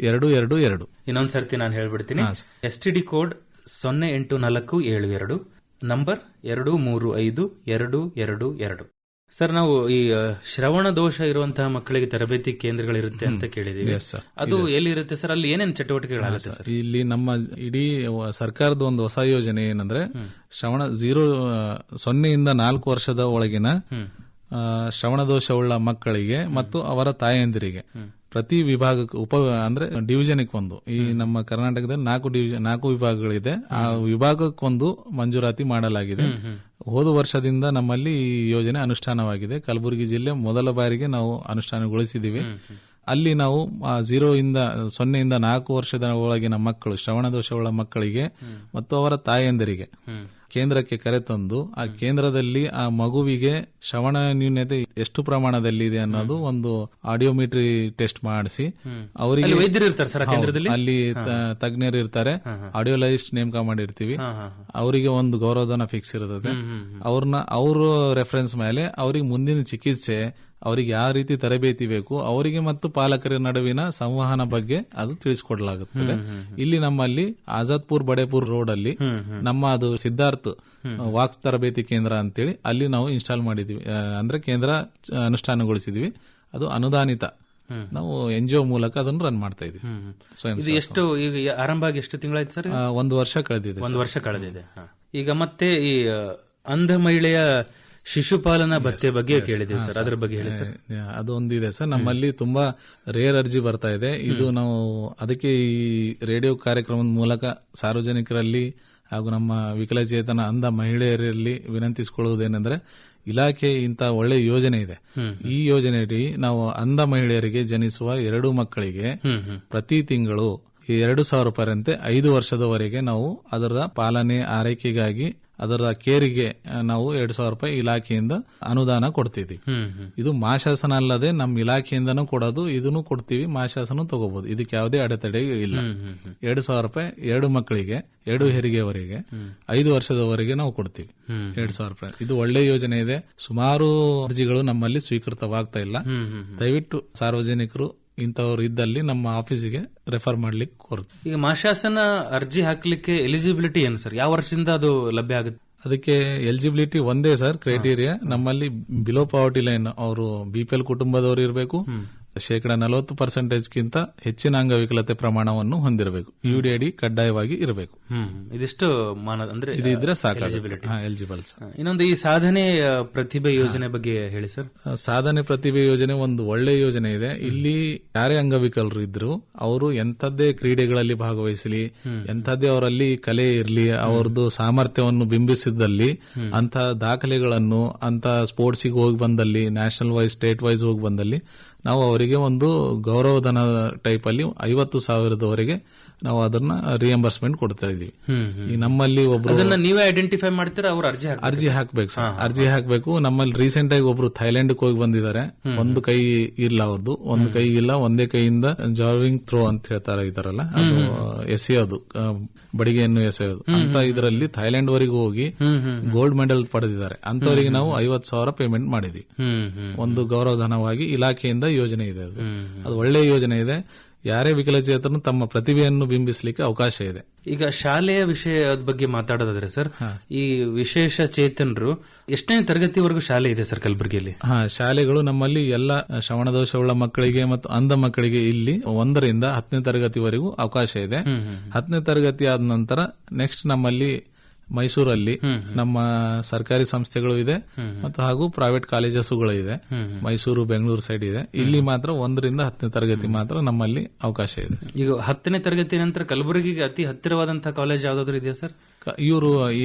[SPEAKER 4] ಎರಡು ಎರಡು ಎರಡು.
[SPEAKER 3] ಇನ್ನೊಂದ್ಸರ್ತಿ ನಾನು ಹೇಳ್ಬಿಡ್ತೀನಿ. ಎಸ್ ಟಿ ಡಿ ಕೋಡ್ ಸೊನ್ನೆ ಎಂಟು ನಾಲ್ಕು ಏಳು ಎರಡು. ನಂಬರ್ ಎರಡು ಮೂರು ಐದು ಎರಡು ಎರಡು ಎರಡು. ಸರ್ ನಾವು ಈ ಶ್ರವಣ ದೋಷ ಇರುವಂತಹ ಮಕ್ಕಳಿಗೆ ತರಬೇತಿ ಕೇಂದ್ರಗಳಿರುತ್ತೆ ಅಂತ ಕೇಳಿದೀವಿ. ಅದು ಎಲ್ಲಿರುತ್ತೆ ಸರ್? ಅಲ್ಲಿ ಏನೇನು ಚಟುವಟಿಕೆಗಳಾಗುತ್ತೆ ಸರ್?
[SPEAKER 4] ಇಲ್ಲಿ ನಮ್ಮ ಇಡೀ ಸರ್ಕಾರದ ಒಂದು ಹೊಸ ಯೋಜನೆ ಏನಂದ್ರೆ ಶ್ರವಣ ಝೀರೋ ಸೊನ್ನೆಯಿಂದ ನಾಲ್ಕು ವರ್ಷದ ಒಳಗಿನ ಶ್ರವಣ ದೋಷವುಳ್ಳ ಮಕ್ಕಳಿಗೆ ಮತ್ತು ಅವರ ತಾಯಂದಿರಿಗೆ ಪ್ರತಿ ವಿಭಾಗಕ್ಕೆ ಉಪ ಅಂದ್ರೆ ಡಿವಿಷನ್ಗೆ ಒಂದು. ಈ ನಮ್ಮ ಕರ್ನಾಟಕದಲ್ಲಿ ನಾಲ್ಕು ಡಿವಿಷನ್ ನಾಲ್ಕು ವಿಭಾಗಗಳಿದೆ. ಆ ವಿಭಾಗಕ್ಕೊಂದು ಮಂಜೂರಾತಿ ಮಾಡಲಾಗಿದೆ. ಹೋದ ವರ್ಷದಿಂದ ನಮ್ಮಲ್ಲಿ ಈ ಯೋಜನೆ ಅನುಷ್ಠಾನವಾಗಿದೆ. ಕಲಬುರಗಿ ಜಿಲ್ಲೆ ಮೊದಲ ಬಾರಿಗೆ ನಾವು ಅನುಷ್ಠಾನಗೊಳಿಸಿದ್ದೀವಿ. ಅಲ್ಲಿ ನಾವು ಝೀರೋ ಇಂದ ಸೊನ್ನೆಯಿಂದ ನಾಲ್ಕು ವರ್ಷದ ಒಳಗಿನ ಮಕ್ಕಳು ಶ್ರವಣ ದೋಷವುಳ್ಳ ಮಕ್ಕಳಿಗೆ ಮತ್ತು ಅವರ ತಾಯಂದಿರಿಗೆ ಕೇಂದ್ರಕ್ಕೆ ಕರೆತಂದು ಆ ಕೇಂದ್ರದಲ್ಲಿ ಆ ಮಗುವಿಗೆ ಶ್ರವಣ ನ್ಯೂನ್ಯತೆ ಎಷ್ಟು ಪ್ರಮಾಣದಲ್ಲಿ ಇದೆ ಅನ್ನೋದು ಒಂದು ಆಡಿಯೋಮಿಟ್ರಿ ಟೆಸ್ಟ್ ಮಾಡಿಸಿ ಅವರಿಗೆ
[SPEAKER 3] ಅಲ್ಲಿ
[SPEAKER 4] ತಜ್ಞರು ಇರ್ತಾರೆ. ಆಡಿಯೋಲಜಿಸ್ಟ್ ನೇಮಕ ಮಾಡಿರ್ತೀವಿ. ಅವರಿಗೆ ಒಂದು ಗೌರವಧನ ಫಿಕ್ಸ್ ಇರ್ತದೆ ಅವ್ರನ್ನ ಅವ್ರ ರೆಫರೆನ್ಸ್ ಮೇಲೆ ಅವ್ರಿಗೆ ಮುಂದಿನ ಚಿಕಿತ್ಸೆ ಅವರಿಗೆ ಯಾವ ರೀತಿ ತರಬೇತಿ ಬೇಕು ಅವರಿಗೆ ಮತ್ತು ಪಾಲಕರ ನಡುವಿನ ಸಂವಹನ ಬಗ್ಗೆ ಅದು ತಿಳಿಸಿಕೊಡಲಾಗುತ್ತದೆ. ಇಲ್ಲಿ ನಮ್ಮಲ್ಲಿ ಆಜಾದ್ಪುರ್ ಬಡೇಪುರ್ ರೋಡ್ ಅಲ್ಲಿ ನಮ್ಮ ಅದು ಸಿದ್ಧಾರ್ಥ್ ವಾಕ್ ತರಬೇತಿ ಕೇಂದ್ರ ಅಂತೇಳಿ ಅಲ್ಲಿ ನಾವು ಇನ್ಸ್ಟಾಲ್ ಮಾಡಿದೀವಿ. ಅಂದ್ರೆ ಕೇಂದ್ರ ಅನುಷ್ಠಾನಗೊಳಿಸಿದ್ವಿ. ಅದು ಅನುದಾನಿತ. ನಾವು ಎನ್ ಜಿ ಒ ಮೂಲಕ ಅದನ್ನು ರನ್ ಮಾಡ್ತಾ ಇದೀವಿ.
[SPEAKER 3] ಎಷ್ಟು ಈಗ ಆರಂಭ ಆಗಿ ಎಷ್ಟು ತಿಂಗಳಾಯ್ತು ಸರ್
[SPEAKER 4] ಒಂದು ವರ್ಷ ಕಳೆದಿದೆ
[SPEAKER 3] ಒಂದು ವರ್ಷ ಕಳೆದಿದೆ ಈಗ ಮತ್ತೆ ಈ ಅಂಧ ಮಹಿಳೆಯ ಶಿಶುಪಾಲನಾ ಭತ್ತೆ ಬಗ್ಗೆ ಕೇಳಿದೆ ಸರ್. ಅದ್ರ ಬಗ್ಗೆ ಹೇಳಿ ಸರ್.
[SPEAKER 4] ಅದೊಂದಿದೆ ಸರ್. ನಮ್ಮಲ್ಲಿ ತುಂಬಾ ರೇರ್ ಅರ್ಜಿ ಬರ್ತಾ ಇದೆ. ಇದು ನಾವು ಅದಕ್ಕೆ ಈ ರೇಡಿಯೋ ಕಾರ್ಯಕ್ರಮದ ಮೂಲಕ ಸಾರ್ವಜನಿಕರಲ್ಲಿ ಹಾಗೂ ನಮ್ಮ ವಿಕಲಚೇತನ ಅಂಧ ಮಹಿಳೆಯರಲ್ಲಿ ವಿನಂತಿಸಿಕೊಳ್ಳುವುದೇನೆಂದ್ರೆ ಇಲಾಖೆ ಇಂತ ಒಳ್ಳೆ ಯೋಜನೆ ಇದೆ. ಈ ಯೋಜನೆಯಡಿ ನಾವು ಅಂಧ ಮಹಿಳೆಯರಿಗೆ ಜನಿಸುವ ಎರಡು ಮಕ್ಕಳಿಗೆ ಪ್ರತಿ ತಿಂಗಳು ಎರಡು ಸಾವಿರ ರೂಪಾಯಿರಂತೆ ಐದು ವರ್ಷದವರೆಗೆ ನಾವು ಅದರ ಪಾಲನೆ ಆರೈಕೆಗಾಗಿ ಅದರ ಕೇರಿಗೆ ನಾವು ಎರಡು ಸಾವಿರ ರೂಪಾಯಿ ಇಲಾಖೆಯಿಂದ ಅನುದಾನ
[SPEAKER 3] ಹ್ಮ್
[SPEAKER 4] ಇದು ಮಾಶಾಸನ ಅಲ್ಲದೆ ನಮ್ಮ ಇಲಾಖೆಯಿಂದನೂ ಕೊಡೋದು ಇದನ್ನು ಕೊಡ್ತೀವಿ ಮಾಶಾಸನ ತಗೋಬಹುದು ಇದಕ್ಕೆ ಯಾವುದೇ ಅಡೆತಡೆ ಇಲ್ಲ. ಎರಡು ಸಾವಿರ ರೂಪಾಯಿ ಎರಡು ಮಕ್ಕಳಿಗೆ ಎರಡು ಹೆರಿಗೆವರೆಗೆ ಐದು ವರ್ಷದವರೆಗೆ ನಾವು ಕೊಡ್ತೀವಿ. ಎರಡು ಸಾವಿರ ರೂಪಾಯಿ. ಇದು ಒಳ್ಳೆ ಯೋಜನೆ ಇದೆ. ಸುಮಾರು ಅರ್ಜಿಗಳು ನಮ್ಮಲ್ಲಿ ಸ್ವೀಕೃತವಾಗ್ತಾ ಇಲ್ಲ. ದಯವಿಟ್ಟು ಸಾರ್ವಜನಿಕರು ಇಂಥವ್ರು ಇದ್ದಲ್ಲಿ ನಮ್ಮ ಆಫೀಸಿಗೆ ರೆಫರ್ ಮಾಡ್ಲಿಕ್ಕೆ ಕೋರುತ್ತೀವಿ
[SPEAKER 3] ಈಗ ಮಾಶಾಸನ ಅರ್ಜಿ ಹಾಕ್ಲಿಕ್ಕೆ ಎಲಿಜಿಬಿಲಿಟಿ ಏನು ಸರ್? ಯಾವ ವರ್ಷದಿಂದ ಅದು ಲಭ್ಯ ಆಗುತ್ತೆ?
[SPEAKER 4] ಅದಕ್ಕೆ ಎಲಿಜಿಬಿಲಿಟಿ ಒಂದೇ ಸರ್ ಕ್ರೈಟೀರಿಯಾ. ನಮ್ಮಲ್ಲಿ ಬಿಲೋ ಪಾವರ್ಟಿ ಲೈನ್ ಅವರು ಬಿಪಿಎಲ್ ಕುಟುಂಬದವರು ಇರಬೇಕು. ಶೇಕಡ ನಲವತ್ತು ಪರ್ಸೆಂಟೇಜ್ಗಿಂತ ಹೆಚ್ಚಿನ ಅಂಗವಿಕಲತೆ ಪ್ರಮಾಣವನ್ನು ಹೊಂದಿರಬೇಕು. ಯುಡಿಐಡಿ ಕಡ್ಡಾಯವಾಗಿ ಇರಬೇಕು.
[SPEAKER 3] ಇದಿಷ್ಟು ಅಂದ್ರೆ
[SPEAKER 4] ಇದು ಇದ್ರೆ ಸಾಕು ಎಲಿಜಿಬಲ್
[SPEAKER 3] ಇನ್ನೊಂದು ಈ ಸಾಧನೆ ಪ್ರತಿಭೆ ಯೋಜನೆ ಬಗ್ಗೆ ಹೇಳಿ ಸರ್.
[SPEAKER 4] ಸಾಧನೆ ಪ್ರತಿಭೆ ಯೋಜನೆ ಒಂದು ಒಳ್ಳೆ ಯೋಜನೆ ಇದೆ. ಇಲ್ಲಿ ಯಾರೇ ಅಂಗವಿಕಲರು ಇದ್ರು ಅವರು ಎಂಥದ್ದೇ ಕ್ರೀಡೆಗಳಲ್ಲಿ ಭಾಗವಹಿಸಲಿ ಎಂಥದ್ದೇ ಅವರಲ್ಲಿ ಕಲೆ ಇರಲಿ ಅವರದ್ದು ಸಾಮರ್ಥ್ಯವನ್ನು ಬಿಂಬಿಸಿದಲ್ಲಿ ಅಂತ ದಾಖಲೆಗಳನ್ನು ಅಂತ ಸ್ಪೋರ್ಟ್ಸಿಗೆ ಹೋಗಿ ಬಂದಲ್ಲಿ ನ್ಯಾಷನಲ್ ವೈಸ್ ಸ್ಟೇಟ್ ವೈಸ್ ಹೋಗಿ ಬಂದಲ್ಲಿ ನಾವು ಅವರಿಗೆ ಒಂದು ಗೌರವಧನ ಅಲ್ಲಿ ಐವತ್ತು ಸಾವಿರದವರೆಗೆ ನಾವು ಅದನ್ನ ರಿಯಂಬರ್ಸ್ಮೆಂಟ್ ಕೊಡ್ತಾ ಇದೀವಿ. ಈ ನಮ್ಮಲ್ಲಿ ಒಬ್ರು
[SPEAKER 3] ನೀವೇ ಐಡೆಂಟಿಫೈ ಮಾಡ್ತೀರಾ ಅವ್ರ ಅರ್ಜಿ
[SPEAKER 4] ಅರ್ಜಿ ಹಾಕ್ಬೇಕು ಸರ್. ಅರ್ಜಿ ಹಾಕ್ಬೇಕು. ನಮ್ಮಲ್ಲಿ ರೀಸೆಂಟ್ ಆಗಿ ಒಬ್ರು ಥೈಲ್ಯಾಂಡ್ ಹೋಗಿ ಬಂದಿದ್ದಾರೆ. ಒಂದು ಕೈ ಇಲ್ಲ ಅವ್ರದ್ದು ಒಂದು ಕೈ ಇಲ್ಲ ಒಂದೇ ಕೈಯಿಂದ ಜಾವಿಂಗ್ ಥ್ರೋ ಅಂತ ಹೇಳ್ತಾರೆ ಇದಾರಲ್ಲ. ಅದು ಎಸೆಯೋದು. ಬಡಿಗೆಯನ್ನು ಎಸೆಯೋದು. ಅಂತ ಇದರಲ್ಲಿ ಥೈಲ್ಯಾಂಡ್ ವರೆಗೂ ಹೋಗಿ ಗೋಲ್ಡ್ ಮೆಡಲ್ ಪಡೆದಿದ್ದಾರೆ. ಅಂತವರಿಗೆ ನಾವು ಐವತ್ತು ಸಾವಿರ ಪೇಮೆಂಟ್ ಮಾಡಿದ್ವಿ. ಒಂದು ಗೌರವಧನವಾಗಿ ಇಲಾಖೆಯಿಂದ ಯೋಜನೆ ಇದೆ ಅದು. ಅದು ಒಳ್ಳೆ ಯೋಜನೆ ಇದೆ. ಯಾರೇ ವಿಕಲಚೇತನರು ತಮ್ಮ ಪ್ರತಿಭೆಯನ್ನು ಬಿಂಬಿಸಲಿಕ್ಕೆ ಅವಕಾಶ ಇದೆ.
[SPEAKER 3] ಈಗ ಶಾಲೆಯ ವಿಷಯದ ಬಗ್ಗೆ ಮಾತಾಡೋದಾದ್ರೆ ಸರ್ ಈ ವಿಶೇಷ ಚೇತನರು ಎಷ್ಟನೇ ತರಗತಿವರೆಗೂ ಶಾಲೆ ಇದೆ ಸರ್ ಕಲಬುರಗಿಯಲ್ಲಿ?
[SPEAKER 4] ಹಾ ಶಾಲೆಗಳು ನಮ್ಮಲ್ಲಿ ಎಲ್ಲ ಶ್ರವಣದೋಷವುಳ್ಳ ಮಕ್ಕಳಿಗೆ ಮತ್ತು ಅಂಧ ಮಕ್ಕಳಿಗೆ ಇಲ್ಲಿ ಒಂದರಿಂದ ಹತ್ತನೇ ತರಗತಿವರೆಗೂ ಅವಕಾಶ ಇದೆ. ಹತ್ತನೇ ತರಗತಿ ಆದ ನಂತರ ನೆಕ್ಸ್ಟ್ ನಮ್ಮಲ್ಲಿ ಮೈಸೂರಲ್ಲಿ ನಮ್ಮ ಸರ್ಕಾರಿ ಸಂಸ್ಥೆಗಳು ಇದೆ ಮತ್ತು ಹಾಗೂ ಪ್ರೈವೇಟ್ ಕಾಲೇಜಸ್ಗಳು ಇದೆ. ಮೈಸೂರು ಬೆಂಗಳೂರು ಸೈಡ್ ಇದೆ. ಇಲ್ಲಿ ಮಾತ್ರ ಒಂದರಿಂದ ಹತ್ತನೇ ತರಗತಿ ಮಾತ್ರ ನಮ್ಮಲ್ಲಿ ಅವಕಾಶ ಇದೆ.
[SPEAKER 3] ಈಗ ಹತ್ತನೇ ತರಗತಿ ನಂತರ ಕಲಬುರಗಿಗೆ ಅತಿ ಹತ್ತಿರವಾದಂತಹ ಕಾಲೇಜ್ ಯಾವ್ದಾದ್ರು ಇದೆಯಾ ಸರ್?
[SPEAKER 4] ಇವರು ಈ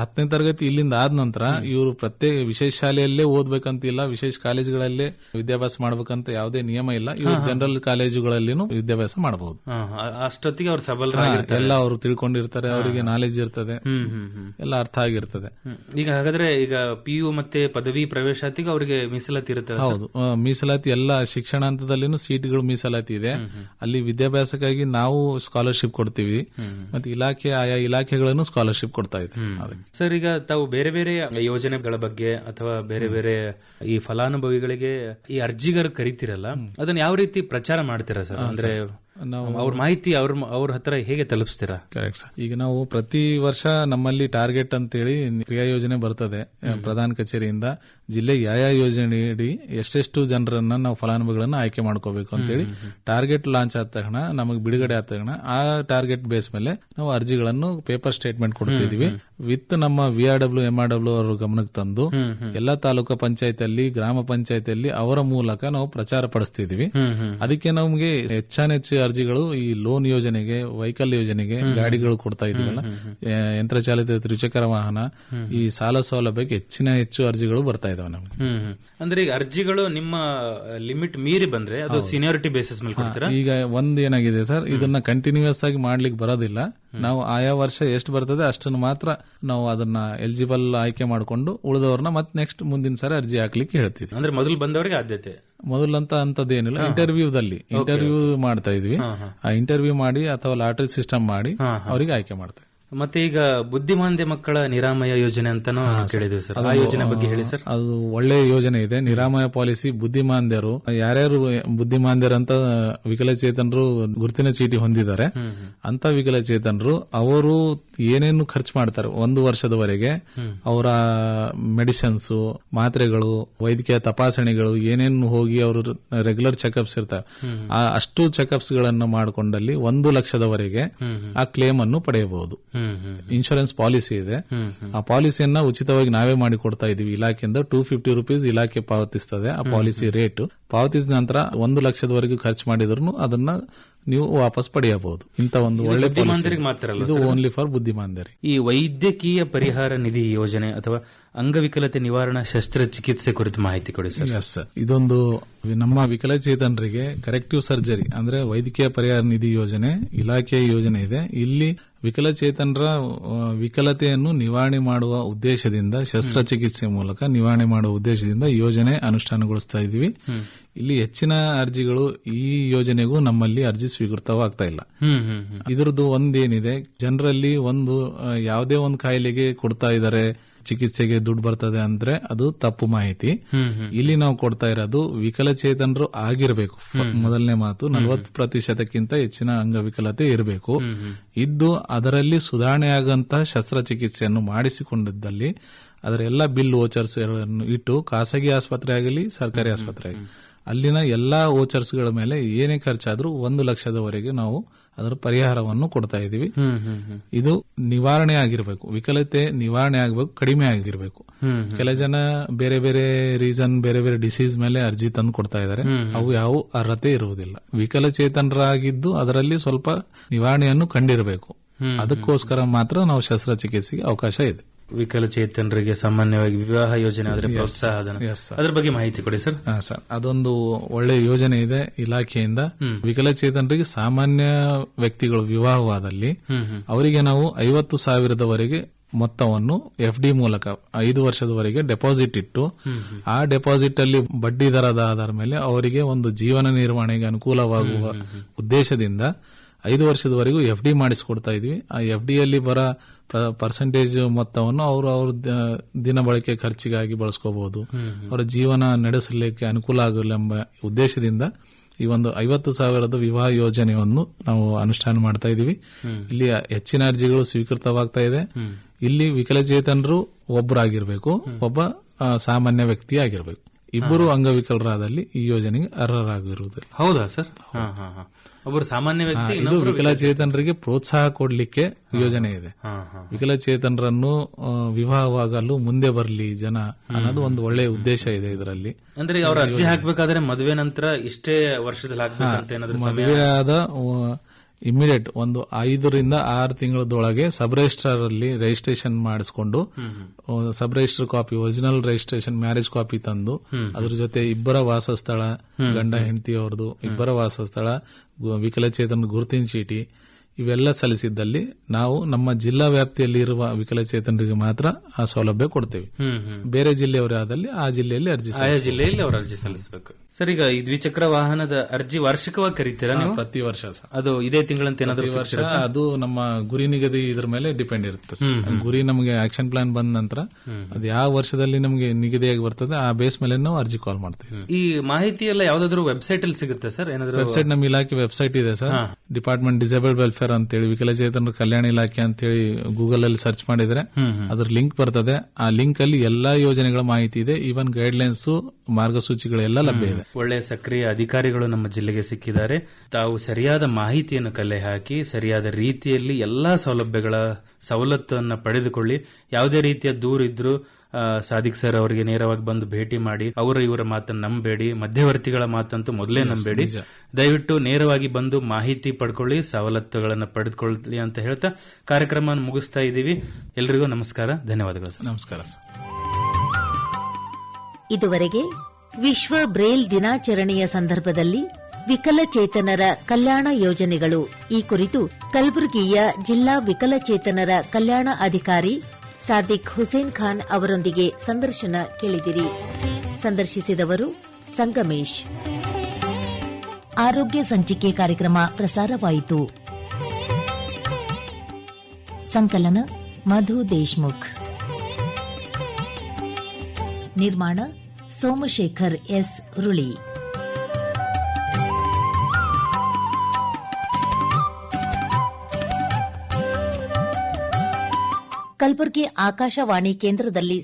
[SPEAKER 4] ಹತ್ತನೇ ತರಗತಿ ಇಲ್ಲಿಂದ ಆದ ನಂತರ ಇವರು ಪ್ರತ್ಯೇಕ ವಿಶೇಷ ಶಾಲೆಯಲ್ಲೇ ಓದ್ಬೇಕಂತಿಲ್ಲ ವಿಶೇಷ ಕಾಲೇಜುಗಳಲ್ಲೇ ವಿದ್ಯಾಭ್ಯಾಸ ಮಾಡ್ಬೇಕಂತ ಯಾವುದೇ ನಿಯಮ ಇಲ್ಲ. ಇವರು ಜನರಲ್ ಕಾಲೇಜುಗಳಲ್ಲಿನೂ ವಿದ್ಯಾಭ್ಯಾಸ ಮಾಡಬಹುದು
[SPEAKER 3] ಅಷ್ಟೊತ್ತಿಗೆ ಅವ್ರು ಸಬಲ
[SPEAKER 4] ಎಲ್ಲ ಅವರು ತಿಳ್ಕೊಂಡಿರ್ತಾರೆ ಅವರಿಗೆ ನಾಲೆಜ್ ಇರ್ತದೆ. ಎಲ್ಲ ಅರ್ಥ ಆಗಿರ್ತದೆ.
[SPEAKER 3] ಈಗ ಹಾಗಾದ್ರೆ ಈಗ ಪಿ ಯು ಮತ್ತೆ ಪದವಿ ಪ್ರವೇಶಾತಿಗೆ ಅವರಿಗೆ ಮೀಸಲಾತಿ ಇರುತ್ತೆ
[SPEAKER 4] ಹೌದು. ಮೀಸಲಾತಿ ಎಲ್ಲ ಶಿಕ್ಷಣ ಹಂತದಲ್ಲಿನೂ ಸೀಟ್ಗಳು ಮೀಸಲಾತಿ ಇದೆ. ಅಲ್ಲಿ ವಿದ್ಯಾಭ್ಯಾಸಕ್ಕಾಗಿ ನಾವು ಸ್ಕಾಲರ್ಶಿಪ್ ಕೊಡ್ತೀವಿ. ಮತ್ತೆ ಇಲಾಖೆ ಆಯಾ ಇಲಾಖೆಗಳನ್ನು ಸ್ಕಾಲರ್ಶಿಪ್ ಕೊಡ್ತಾ ಇದೆ.
[SPEAKER 3] ಸರ್ ಈಗ ತಾವು ಬೇರೆ ಬೇರೆ ಯೋಜನೆಗಳ ಬಗ್ಗೆ ಅಥವಾ ಬೇರೆ ಬೇರೆ ಈ ಫಲಾನುಭವಿಗಳಿಗೆ ಈ ಅರ್ಜಿಗರು ಕರಿತಿರಲ್ಲ ಅದನ್ನ ಯಾವ ರೀತಿ ಪ್ರಚಾರ ಮಾಡ್ತೀರಾ ಸರ್? ಅಂದ್ರೆ
[SPEAKER 4] ನಾವು
[SPEAKER 3] ಅವ್ರ ಮಾಹಿತಿ ಅವ್ರ ಅವ್ರ ಹತ್ರ ಹೇಗೆ ತಲುಪಿಸ್ತೀರಾ?
[SPEAKER 4] ಕರೆಕ್ಟ್ ಸರ್ ಈಗ ನಾವು ಪ್ರತಿ ವರ್ಷ ನಮ್ಮಲ್ಲಿ ಟಾರ್ಗೆಟ್ ಅಂತೇಳಿ ಕ್ರಿಯಾ ಯೋಜನೆ ಬರ್ತದೆ ಪ್ರಧಾನ ಕಚೇರಿಯಿಂದ. ಜಿಲ್ಲೆ ಯಾವ ಯಾವ ಯೋಜನೆಯಡಿ ಎಷ್ಟೆಷ್ಟು ಜನರನ್ನ ನಾವು ಫಲಾನುಭವಿಗಳನ್ನ ಆಯ್ಕೆ ಮಾಡ್ಕೋಬೇಕು ಅಂತೇಳಿ ಟಾರ್ಗೆಟ್ ಲಾಂಚ್ ಆದ ತಕ್ಷಣ ನಮಗೆ ಬಿಡುಗಡೆ ಆದ ತಕ್ಷಣ ಆ ಟಾರ್ಗೆಟ್ ಬೇಸ್ ಮೇಲೆ ನಾವು ಅರ್ಜಿಗಳನ್ನು ಪೇಪರ್ ಸ್ಟೇಟ್ಮೆಂಟ್ ಕೊಡ್ತಿದೀವಿ ವಿತ್ ನಮ್ಮ V R W M R W ಅವರ ಗಮನಕ್ಕೆ ತಂದು ಎಲ್ಲಾ ತಾಲೂಕು ಪಂಚಾಯತಿಯಲ್ಲಿ ಗ್ರಾಮ ಪಂಚಾಯತಿಯಲ್ಲಿ ಅವರ ಮೂಲಕ ನಾವು ಪ್ರಚಾರ ಪಡಿಸ್ತಿದೀವಿ ಅದಕ್ಕೆ ನಮಗೆ ಹೆಚ್ಚಾನೆಚ್ಚು ಅರ್ಜಿಗಳು ಈ ಲೋನ್ ಯೋಜನೆಗೆ ವೆಹಿಕಲ್ ಯೋಜನೆಗೆ ಗಾಡಿಗಳು ಕೊಡ್ತಾ ಇದೀವಲ್ಲ ಯಂತ್ರಚಾಲಿತ ತ್ರಿಚಕ್ರ ವಾಹನ ಈ ಸಾಲ ಸೌಲಭ್ಯಕ್ಕೆ ಹೆಚ್ಚಿನ ಹೆಚ್ಚು ಅರ್ಜಿಗಳು ಬರ್ತಾ ಇದಾವೆ ನಮಗೆ.
[SPEAKER 3] ಅಂದ್ರೆ ಈಗ ಅರ್ಜಿಗಳು ನಿಮ್ಮ ಲಿಮಿಟ್ ಮೀರಿ ಬಂದ್ರೆ ಅದು ಸೀನಿಯಾರಿಟಿ ಬೇಸಿಸ್ ಮೇಲೆ ಕೊಡ್ತೀರಾ?
[SPEAKER 4] ಈಗ ಒಂದ್ ಏನಾಗಿದೆ ಸರ್ ಇದನ್ನ ಕಂಟಿನ್ಯೂಸ್ ಆಗಿ ಮಾಡ್ಲಿಕ್ಕೆ ಬರೋದಿಲ್ಲ. ನಾವು ಆಯಾ ವರ್ಷ ಎಷ್ಟು ಬರ್ತದೆ ಅಷ್ಟನ್ನು ಮಾತ್ರ ನಾವು ಅದನ್ನ ಎಲಿಜಿಬಲ್ ಆಯ್ಕೆ ಮಾಡಿಕೊಂಡು ಉಳಿದವ್ರನ್ನ ಮತ್ತೆ ನೆಕ್ಸ್ಟ್ ಮುಂದಿನ ಸಾರಿ ಅರ್ಜಿ ಹಾಕ್ಲಿಕ್ಕೆ ಹೇಳ್ತೀವಿ
[SPEAKER 3] ಅಂದ್ರೆ ಮೊದಲು ಬಂದವರಿಗೆ ಆದ್ಯತೆ.
[SPEAKER 4] ಮೊದಲಂತ ಅಂತದ್ದೇನಿಲ್ಲ ಇಂಟರ್ವ್ಯೂದಲ್ಲಿ ಇಂಟರ್ವ್ಯೂ ಮಾಡ್ತಾ ಇದ್ವಿ. ಆ ಇಂಟರ್ವ್ಯೂ ಮಾಡಿ ಅಥವಾ ಲಾಟರಿ ಸಿಸ್ಟಮ್ ಮಾಡಿ ಅವರಿಗೆ ಆಯ್ಕೆ ಮಾಡ್ತೇವೆ
[SPEAKER 3] ಮತ್ತೆ ಈಗ ಬುದ್ಧಿಮಾಂದ್ಯ ಮಕ್ಕಳ ನಿರಾಮಯ ಯೋಜನೆ ಅಂತಾನು ಕೇಳಿದ್ವಿ ಸರ್. ಆ ಯೋಜನೆ ಬಗ್ಗೆ ಹೇಳಿ ಸರ್.
[SPEAKER 4] ಅದು ಒಳ್ಳೆ ಯೋಜನೆ ಇದೆ. ನಿರಾಮಯ ಪಾಲಿಸಿ ಬುದ್ಧಿಮಾಂದ್ಯರು. ಯಾರ್ಯಾರು ಬುದ್ಧಿಮಾಂದ್ಯರು ಅಂತ ವಿಕಲಚೇತನರು ಗುರುತಿನ ಚೀಟಿ ಹೊಂದಿದ್ದಾರೆ ಅಂತ ವಿಕಲಚೇತನರು ಅವರು ಏನೇನು ಖರ್ಚು ಮಾಡ್ತಾರೆ ಒಂದು ವರ್ಷದವರೆಗೆ ಅವರ ಮೆಡಿಸಿನ್ಸ್ ಮಾತ್ರೆಗಳು ವೈದ್ಯಕೀಯ ತಪಾಸಣೆಗಳು ಏನೇನು ಹೋಗಿ ಅವರು ರೆಗ್ಯುಲರ್ ಚೆಕಪ್ಸ್ ಇರ್ತಾರೆ. ಆ ಅಷ್ಟು ಚೆಕ್ಅಪ್ಸ್ಗಳನ್ನು ಮಾಡಿಕೊಂಡಲ್ಲಿ ಒಂದು ಲಕ್ಷದವರೆಗೆ ಆ ಕ್ಲೇಮ್ ಅನ್ನು ಪಡೆಯಬಹುದು ಇನ್ಶೂರೆನ್ಸ್ ಪಾಲಿಸಿ ಇದೆ. ಆ ಪಾಲಿಸಿಯನ್ನ ಉಚಿತವಾಗಿ ನಾವೇ ಮಾಡಿ ಕೊಡ್ತಾ ಇದೀವಿ. ಇಲಾಖೆಯಿಂದ ಟೂ ಫಿಫ್ಟಿ ರುಪೀಸ್ ಇಲಾಖೆ ಪಾವತಿಸ್ತದೆ ಆ ಪಾಲಿಸಿ ರೇಟ್ ಪಾವತಿಸಿದ ನಂತರ ಒಂದು ಲಕ್ಷದವರೆಗೂ ಖರ್ಚು ಮಾಡಿದ್ರು ಅದನ್ನ ನೀವು ವಾಪಸ್ ಪಡೆಯಬಹುದು. ಇಂತ ಒಂದು ಒಳ್ಳೆ
[SPEAKER 3] ಮಾತ್ರ
[SPEAKER 4] ಇದು ಓನ್ಲಿ ಫಾರ್ ಬುದ್ಧಿಮಾಂದರಿ
[SPEAKER 3] ಈ ವೈದ್ಯಕೀಯ ಪರಿಹಾರ ನಿಧಿ ಯೋಜನೆ ಅಥವಾ ಅಂಗವಿಕಲತೆ ನಿವಾರಣಾ ಶಸ್ತ್ರಚಿಕಿತ್ಸೆ ಕುರಿತು ಮಾಹಿತಿ ಕೊಡಿ ಸರ್.
[SPEAKER 4] ಎಸ್ ಇದೊಂದು ನಮ್ಮ ವಿಕಲಚೇತನರಿಗೆ ಕರೆಕ್ಟಿವ್ ಸರ್ಜರಿ ಅಂದ್ರೆ ವೈದ್ಯಕೀಯ ಪರಿಹಾರ ನಿಧಿ ಯೋಜನೆ ಇಲಾಖೆಯ ಯೋಜನೆ ಇದೆ. ಇಲ್ಲಿ ವಿಕಲಚೇತನರ ವಿಕಲತೆಯನ್ನು ನಿವಾರಣೆ ಮಾಡುವ ಉದ್ದೇಶದಿಂದ ಶಸ್ತ್ರಚಿಕಿತ್ಸೆ ಮೂಲಕ ನಿವಾರಣೆ ಮಾಡುವ ಉದ್ದೇಶದಿಂದ ಯೋಜನೆ ಅನುಷ್ಠಾನಗೊಳಿಸ್ತಾ ಇದ್ದೀವಿ. ಇಲ್ಲಿ ಹೆಚ್ಚಿನ ಅರ್ಜಿಗಳು ಈ ಯೋಜನೆಗೂ ನಮ್ಮಲ್ಲಿ ಅರ್ಜಿ ಸ್ವೀಕೃತವಾಗ್ತಾ ಇಲ್ಲ. ಇದರದ್ದು ಒಂದೇನಿದೆ ಜನರಲ್ಲಿ ಒಂದು ಯಾವುದೇ ಒಂದು ಕಾಯಿಲೆಗೆ ಕೊಡ್ತಾ ಇದ್ದಾರೆ ಚಿಕಿತ್ಸೆಗೆ ದುಡ್ಡು ಬರ್ತದೆ ಅಂದ್ರೆ ಅದು ತಪ್ಪು ಮಾಹಿತಿ. ಇಲ್ಲಿ ನಾವು ಕೊಡ್ತಾ ಇರೋದು ವಿಕಲಚೇತನರು ಆಗಿರಬೇಕು. ಮೊದಲನೇ ಮಾತು ನಲವತ್ತು ಪ್ರತಿಶತಕ್ಕಿಂತ ಹೆಚ್ಚಿನ ಅಂಗವಿಕಲತೆ ಇರಬೇಕು. ಇದ್ದು ಅದರಲ್ಲಿ ಸುಧಾರಣೆ ಆಗಂತಹ ಶಸ್ತ್ರಚಿಕಿತ್ಸೆಯನ್ನು ಮಾಡಿಸಿಕೊಂಡಿದ್ದಲ್ಲಿ ಅದರ ಎಲ್ಲ ಬಿಲ್ ವೋಚರ್ಸ್ ಇಟ್ಟು ಖಾಸಗಿ ಆಸ್ಪತ್ರೆ ಆಗಲಿ ಸರ್ಕಾರಿ ಆಸ್ಪತ್ರೆ ಆಗಲಿ ಅಲ್ಲಿನ ಎಲ್ಲಾ ವೋಚರ್ಸ್ಗಳ ಮೇಲೆ ಏನೇ ಖರ್ಚಾದ್ರೂ ಒಂದು ಲಕ್ಷದವರೆಗೆ ನಾವು ಅದರ ಪರಿಹಾರವನ್ನು ಕೊಡ್ತಾ ಇದೀವಿ ಇದು ನಿವಾರಣೆ ಆಗಿರಬೇಕು. ವಿಕಲತೆ ನಿವಾರಣೆ ಆಗಬೇಕು ಕಡಿಮೆ ಆಗಿರಬೇಕು. ಕೆಲ ಜನ ಬೇರೆ ಬೇರೆ ರೀಸನ್ ಬೇರೆ ಬೇರೆ ಡಿಸೀಸ್ ಮೇಲೆ ಅರ್ಜಿ ತಂದು ಕೊಡ್ತಾ ಇದ್ದಾರೆ ಅವು ಯಾವ ಅರ್ಹತೆ ಇರುವುದಿಲ್ಲ. ವಿಕಲಚೇತನರಾಗಿದ್ದು ಅದರಲ್ಲಿ ಸ್ವಲ್ಪ ನಿವಾರಣೆಯನ್ನು ಕಂಡಿರಬೇಕು. ಅದಕ್ಕೋಸ್ಕರ ಮಾತ್ರ ನಾವು ಶಸ್ತ್ರಚಿಕಿತ್ಸೆಗೆ ಅವಕಾಶ ಇದೆ.
[SPEAKER 3] ವಿಕಲಚೇತನರಿಗೆ ಸಾಮಾನ್ಯವಾಗಿ ವಿವಾಹ ಯೋಜನೆ ಆದರೆ ಪ್ರೋತ್ಸಾಹ
[SPEAKER 4] ಅದರ
[SPEAKER 3] ಅದ್ರ ಬಗ್ಗೆ ಮಾಹಿತಿ ಕೊಡಿ ಸರ್
[SPEAKER 4] ಹಾ ಸರ್ ಅದೊಂದು ಒಳ್ಳೆ ಯೋಜನೆ ಇದೆ ಇಲಾಖೆಯಿಂದ. ವಿಕಲಚೇತನರಿಗೆ ಸಾಮಾನ್ಯ ವ್ಯಕ್ತಿಗಳು ವಿವಾಹವಾದಲ್ಲಿ ಅವರಿಗೆ ನಾವು ಐವತ್ತು ಸಾವಿರದವರೆಗೆ ಮೊತ್ತವನ್ನು ಎಫ್ ಡಿ ಮೂಲಕ ಐದು ವರ್ಷದವರೆಗೆ ಡೆಪಾಸಿಟ್ ಇಟ್ಟು ಆ ಡೆಪಾಸಿಟ್ ಅಲ್ಲಿ ಬಡ್ಡಿ ದರದ ಆಧಾರ ಮೇಲೆ ಅವರಿಗೆ ಒಂದು ಜೀವನ ನಿರ್ವಹಣೆಗೆ ಅನುಕೂಲವಾಗುವ ಉದ್ದೇಶದಿಂದ ಐದು ವರ್ಷದವರೆಗೂ ಎಫ್ ಡಿ ಮಾಡಿಸ್ಕೊಡ್ತಾ ಇದ್ವಿ. ಆ ಎಫ್ ಡಿ ಅಲ್ಲಿ ಬರ ಪರ್ಸೆಂಟೇಜ್ ಮೊತ್ತವನ್ನು ಅವರು ಅವ್ರ ದಿನ ಬಳಕೆ ಖರ್ಚಿಗಾಗಿ ಬಳಸ್ಕೋಬಹುದು ಅವರ ಜೀವನ ನಡೆಸಲಿಕ್ಕೆ ಅನುಕೂಲ ಆಗಲ್ಲ ಎಂಬ ಉದ್ದೇಶದಿಂದ ಈ ಒಂದು ಐವತ್ತು ಸಾವಿರದ ವಿವಾಹ ಯೋಜನೆಯನ್ನು ನಾವು ಅನುಷ್ಠಾನ ಮಾಡ್ತಾ ಇದೀವಿ ಇಲ್ಲಿ ಹೆಚ್ಚಿನ ಅರ್ಜಿಗಳು ಸ್ವೀಕೃತವಾಗ್ತಾ ಇದೆ. ಇಲ್ಲಿ ವಿಕಲಚೇತನರು ಒಬ್ಬರಾಗಿರ್ಬೇಕು ಒಬ್ಬ ಸಾಮಾನ್ಯ ವ್ಯಕ್ತಿ ಆಗಿರ್ಬೇಕು. ಇಬ್ಬರು ಅಂಗವಿಕಲರಾದಲ್ಲಿ ಈ ಯೋಜನೆಗೆ ಅರ್ಹರಾಗಿರುವುದು.
[SPEAKER 3] ಹೌದಾ ಸರ್? ಒಬ್ಬರು ಸಾಮಾನ್ಯ ವ್ಯಕ್ತಿ
[SPEAKER 4] ಇದು ವಿಕಲಚೇತನರಿಗೆ ಪ್ರೋತ್ಸಾಹ ಕೊಡ್ಲಿಕ್ಕೆ ಯೋಜನೆ ಇದೆ. ವಿಕಲಚೇತನರನ್ನು ವಿವಾಹವಾಗಲು ಮುಂದೆ ಬರಲಿ ಜನ ಅನ್ನೋದು ಒಂದು ಒಳ್ಳೆಯ ಉದ್ದೇಶ ಇದೆ ಇದರಲ್ಲಿ.
[SPEAKER 3] ಅಂದ್ರೆ ಅವ್ರ ಅರ್ಜಿ ಹಾಕ್ಬೇಕಾದ್ರೆ ಮದುವೆ ನಂತರ ಇಷ್ಟೇ ವರ್ಷದಲ್ಲಿ ಹಾಕ್ಬೇಕಂತ ಏನಾದ್ರು ಸಮಯ
[SPEAKER 4] ಮದುವೆ ಆದ ಇಮಿಡಿಯೇಟ್ ಒಂದು ಐದರಿಂದ ಆರು ತಿಂಗಳದೊಳಗೆ ಸಬ್ ರಿಜಿಸ್ಟ್ರಾರ್ ಅಲ್ಲಿ ರಿಜಿಸ್ಟ್ರೇಷನ್ ಮಾಡಿಸ್ಕೊಂಡು sub register copy original registration marriage copy ತಂದು ಅದ್ರ ಜೊತೆ ಇಬ್ಬರ ವಾಸಸ್ಥಳ ಗಂಡ ಹೆಂಡತಿ ಅವ್ರದ್ದು ಇಬ್ಬರ ವಾಸಸ್ಥಳ ವಿಕಲಚೇತನ ಗುರುತಿನ ಚೀಟಿ ಇವೆಲ್ಲ ಸಲ್ಲಿಸಿದ್ದಲ್ಲಿ ನಾವು ನಮ್ಮ ಜಿಲ್ಲಾ ವ್ಯಾಪ್ತಿಯಲ್ಲಿ ಇರುವ ವಿಕಲಚೇತನರಿಗೆ ಮಾತ್ರ ಆ ಸೌಲಭ್ಯ ಕೊಡ್ತೇವೆ. ಬೇರೆ ಜಿಲ್ಲೆಯವರಾದಲ್ಲಿ ಆ ಜಿಲ್ಲೆಯಲ್ಲಿ ಅರ್ಜಿ
[SPEAKER 3] ಜಿಲ್ಲೆಯಲ್ಲಿ ಅವ್ರ ಅರ್ಜಿ ಸಲ್ಲಿಸಬೇಕು. ಸರ್ ಈಗ ಈ ದ್ವಿಚಕ್ರ ವಾಹನದ ಅರ್ಜಿ ವಾರ್ಷಿಕವಾಗಿ ಕರೀತೀರಾ ನೀವು?
[SPEAKER 4] ಪ್ರತಿ ವರ್ಷ
[SPEAKER 3] ಅದು ಇದೇ ತಿಂಗಳಂತ ಏನಾದ್ರು
[SPEAKER 4] ವರ್ಷ ಅದು ನಮ್ಮ ಗುರಿ ನಿಗದಿ ಇದ್ರ ಮೇಲೆ ಡಿಪೆಂಡ್ ಇರುತ್ತೆ ಸರ್. ಗುರಿ ನಮಗೆ ಆಕ್ಷನ್ ಪ್ಲಾನ್ ಬಂದ ನಂತರ ಅದು ಯಾವ ವರ್ಷದಲ್ಲಿ ನಮಗೆ ನಿಗದಿಯಾಗಿ ಬರ್ತದೆ ಆ ಬೇಸ್ ಮೇಲೆ ನಾವು ಅರ್ಜಿ ಕಾಲ್ ಮಾಡ್ತೀವಿ.
[SPEAKER 3] ಈ ಮಾಹಿತಿ ಎಲ್ಲ ಯಾವ್ದಾದ್ರು ವೆಬ್ಸೈಟ್ ಅಲ್ಲಿ ಸಿಗುತ್ತೆ ಸರ್? ಏನಾದ್ರು
[SPEAKER 4] ವೆಬ್ಸೈಟ್ ನಮ್ಮ ಇಲಾಖೆ ವೆಬ್ಸೈಟ್ ಇದೆ ಸರ್. ಡಿಪಾರ್ಟ್ಮೆಂಟ್ ಡಿಸೇಬಲ್ ವೆಲ್ಫೇರ್ ಅಂತೇಳಿ ವಿಕಲಚೇತನರ ಕಲ್ಯಾಣ ಇಲಾಖೆ ಅಂತೇಳಿ ಗೂಗಲ್ ಅಲ್ಲಿ ಸರ್ಚ್ ಮಾಡಿದ್ರೆ ಅದ್ರ ಲಿಂಕ್ ಬರ್ತದೆ. ಆ ಲಿಂಕ್ ಅಲ್ಲಿ ಎಲ್ಲಾ ಯೋಜನೆಗಳ ಮಾಹಿತಿ ಇದೆ. ಈವನ್ ಗೈಡ್ ಲೈನ್ಸ್ ಮಾರ್ಗಸೂಚಿಗಳೆಲ್ಲ ಲಭ್ಯ ಇದೆ.
[SPEAKER 3] ಒಳ್ಳೆಯ ಸಕ್ರಿಯ ಅಧಿಕಾರಿಗಳು ನಮ್ಮ ಜಿಲ್ಲೆಗೆ ಸಿಕ್ಕಿದ್ದಾರೆ. ತಾವು ಸರಿಯಾದ ಮಾಹಿತಿಯನ್ನು ಕಲೆ ಹಾಕಿ ಸರಿಯಾದ ರೀತಿಯಲ್ಲಿ ಎಲ್ಲಾ ಸೌಲಭ್ಯಗಳ ಸವಲತ್ತನ್ನು ಪಡೆದುಕೊಳ್ಳಿ. ಯಾವುದೇ ರೀತಿಯ ದೂರ ಇದ್ರೂ ಸಾದಿಕ್ ಸರ್ ಅವರಿಗೆ ನೇರವಾಗಿ ಬಂದು ಭೇಟಿ ಮಾಡಿ ಅವರ ಇವರ ಮಾತನ್ನು ನಂಬೇಡಿ ಮಧ್ಯವರ್ತಿಗಳ ಮಾತಂತೂ ಮೊದಲೇ ನಂಬೇಡಿ. ದಯವಿಟ್ಟು ನೇರವಾಗಿ ಬಂದು ಮಾಹಿತಿ ಪಡ್ಕೊಳ್ಳಿ ಸವಲತ್ತುಗಳನ್ನು ಪಡೆದುಕೊಳ್ಳಿ ಅಂತ ಹೇಳ್ತಾ ಕಾರ್ಯಕ್ರಮವನ್ನು ಮುಗಿಸ್ತಾ ಇದ್ದೀವಿ. ಎಲ್ರಿಗೂ ನಮಸ್ಕಾರ ಧನ್ಯವಾದಗಳು ಸರ್.
[SPEAKER 4] ನಮಸ್ಕಾರ ಸರ್.
[SPEAKER 1] ಇದುವರೆಗೆ ವಿಶ್ವ ಬ್ರೇಲ್ ದಿನಾಚರಣೆಯ ಸಂದರ್ಭದಲ್ಲಿ ವಿಕಲಚೇತನರ ಕಲ್ಯಾಣ ಯೋಜನೆಗಳು. ಈ ಕುರಿತು ಕಲಬುರಗಿಯ ಜಿಲ್ಲಾ ವಿಕಲಚೇತನರ ಕಲ್ಯಾಣ ಅಧಿಕಾರಿ ಸಾದಿಕ್ ಹುಸೇನ್ ಖಾನ್ ಅವರೊಂದಿಗೆ ಸಂದರ್ಶನ ಕೇಳಿದಿರಿ. ಸಂದರ್ಶಿಸಿದವರು ಸಂಗಮೇಶ್. ಆರೋಗ್ಯ ಸಂಚಿಕೆ ಕಾರ್ಯಕ್ರಮ ಪ್ರಸಾರವಾಯಿತು. ಸಂಕಲನ ಮಧು ದೇಶ್ಮುಖ್. ನಿರ್ಮಾಣ ಸೋಮಶೇಖರ್ ಎಸ್ ರುಳಿ. ಕಲಬುರಗಿ ಆಕಾಶವಾಣಿ ಕೇಂದ್ರದಲ್ಲಿ